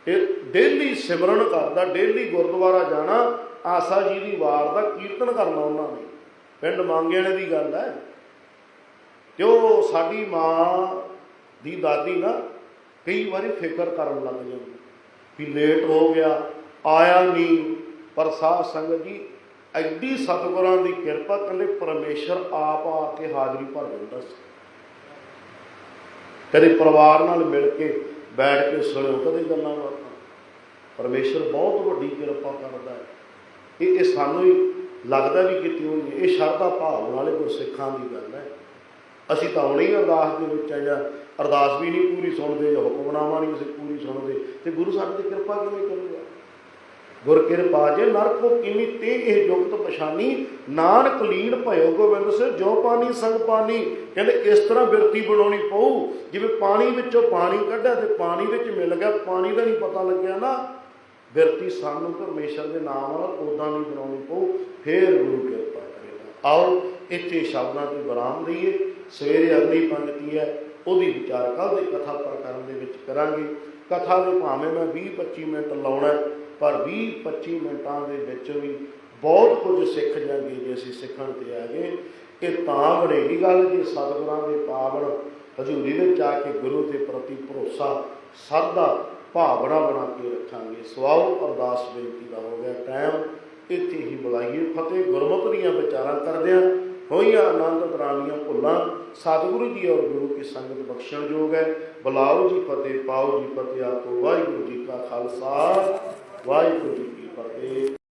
Speaker 1: ਤੇ ਡੇਲੀ ਸਿਮਰਨ ਕਰਦਾ ਡੇਲੀ ਗੁਰਦੁਆਰਾ ਜਾਣਾ ਆਸਾ ਜੀ ਦੀ ਵਾਰ ਦਾ ਕੀਰਤਨ ਕਰਨਾ ਉਹਨਾਂ ਨੇ। ਪਿੰਡ ਮੰਗੇਣੇ ਦੀ ਗੱਲ ਹੈ। ਤੇ ਉਹ ਸਾਡੀ ਮਾਂ ਦੀ ਦਾਦੀ ਨਾ ਕਈ ਵਾਰੀ ਫਿਕਰ ਕਰਨ ਲੱਗ ਜਾਂਦੀ। ਵੀ ਲੇਟ ਹੋ ਗਿਆ, ਆਇਆ ਨਹੀਂ। ਪਰ ਸਾਧ ਸੰਗਤ ਜੀ, ਐਡੀ ਸਤਿਗੁਰਾਂ ਦੀ ਕਿਰਪਾ ਕਹਿੰਦੇ ਪਰਮੇਸ਼ਰ ਆਪ ਆ ਕੇ ਹਾਜ਼ਰੀ ਭਰ ਦਿੰਦਾ ਸੀ। ਕਦੇ ਪਰਿਵਾਰ ਨਾਲ ਮਿਲ ਕੇ ਬੈਠ ਕੇ ਸੁਣੋ ਕਦੇ ਗੱਲਾਂ ਬਾਤਾਂ। ਪਰਮੇਸ਼ਰ ਬਹੁਤ ਵੱਡੀ ਕਿਰਪਾ ਕਰਦਾ ਹੈ। ਇਹ ਇਹ ਸਾਨੂੰ ਹੀ ਲੱਗਦਾ ਵੀ ਕਿਤੇ ਹੋਈ ਇਹ ਸ਼ਰਧਾ ਭਾਵ ਵਾਲੇ ਗੁਰਸਿੱਖਾਂ ਦੀ ਗੱਲ ਹੈ। ਅਸੀਂ ਤਾਂ ਹੁਣੇ ਅਰਦਾਸ ਦੇ ਵਿੱਚ ਆ। ਜਾਂ ਅਰਦਾਸ ਵੀ ਨਹੀਂ ਪੂਰੀ ਸੁਣਦੇ ਜਾਂ ਹੁਕਮਨਾਮਾ ਨਹੀਂ ਅਸੀਂ ਪੂਰੀ ਸੁਣਦੇ। ਤੇ ਗੁਰੂ ਸਾਡੇ ਦੀ ਕਿਰਪਾ ਕਿਵੇਂ ਕਰੂਗਾ ਗੁਰ ਕਿਰਪਾ ਜੇ ਨਰਕੋ ਕਿਮੀ ਤੇ ਇਹ ਜੁਗਤ ਪਛਾਨੀ, ਨਾਨਕ ਲੀਨ ਭਇਓ ਗੋਬਿੰਦ ਸੇ ਜੋ ਪਾਣੀ ਸੰਗ ਪਾਣੀ। ਕਹਿੰਦੇ ਇਸ ਤਰ੍ਹਾਂ ਬਿਰਤੀ ਬਣਾਉਣੀ ਪਊ। ਜਿਵੇਂ ਪਾਣੀ ਵਿੱਚੋਂ ਪਾਣੀ ਕੱਢਿਆ ਤੇ ਪਾਣੀ ਵਿੱਚ ਮਿਲ ਗਿਆ, ਪਾਣੀ ਦਾ ਨਹੀਂ ਪਤਾ ਲੱਗਿਆ ਨਾ। ਬਿਰਤੀ ਸਾਨੂੰ ਪਰਮੇਸ਼ਰ ਦੇ ਨਾਮ ਨਾਲ ਉਦਾਂ ਨਹੀਂ ਬਣਾਉਣੀ ਪਊ, ਫੇਰ ਗੁਰੂ ਕਿਰਪਾ ਕਰੇਗਾ। ਆਓ, ਇੱਥੇ ਸ਼ਬਦਾਂ ਦੀ ਵਿਰਾਮ ਦਈਏ, ਸਵੇਰੇ ਅਗਲੀ ਪੰਕਤੀ ਹੈ, ਉਹਦੀ ਵਿਚਾਰ ਕੱਲ ਦੇ ਕਥਾ ਪ੍ਰਕਰਨ ਦੇ ਵਿੱਚ ਕਰਾਂਗੇ। ਕਥਾ ਦੇ ਭਾਵੇਂ ਮੈਂ 20 25 ਮਿੰਟ ਲਾਉਣਾ ਪਰ 20 25 ਮਿੰਟਾਂ ਦੇ ਵਿੱਚ ਵੀ ਬਹੁਤ ਕੁਝ ਸਿੱਖ ਜਾਂਗੇ ਜੇ ਅਸੀਂ ਸਿੱਖਣ ਤੇ ਆ ਗਏ। ਇਹ ਤਾਂ ਬਣੇਗੀ ਗੱਲ ਜੇ ਸਤਿਗੁਰਾਂ ਦੇ ਪਾਵਨ ਹਜ਼ੂਰੀ ਵਿੱਚ ਆ ਕੇ ਗੁਰੂ ਦੇ ਪ੍ਰਤੀ ਭਰੋਸਾ, ਸਾਦਾ ਭਾਵਨਾ ਬਣਾ ਕੇ ਰੱਖਾਂਗੇ। ਸਵਾਉ ਅਰਦਾਸ ਬੇਨਤੀ ਦਾ ਹੋ ਗਿਆ ਟਾਈਮ। ਇੱਥੇ ਹੀ ਬੁਲਾਈਏ। ਫਤਿਹ ਗੁਰਮਤਿ ਦੀਆਂ ਵਿਚਾਰਾਂ ਕਰਦਿਆਂ ਹੋਈਆਂ ਆਨੰਦ ਦਰਾਨੀਆਂ ਭੁੱਲਾਂ। ਸਤਿਗੁਰੂ ਜੀ ਔਰ ਗੁਰੂ ਕੀ ਸੰਗਤ ਬਖਸ਼ਣ ਯੋਗ ਹੈ। ਬੁਲਾਓ ਜੀ ਫਤਿਹ, ਪਾਓ ਜੀ ਫਤਿਹ। ਆਪੋ ਵਾਹਿਗੁਰੂ ਜੀ ਕਾ ਖਾਲਸਾ। ਵਾਹਿਗੁਰੂ ਜੀ ਕੀ ਫਤਿਹ।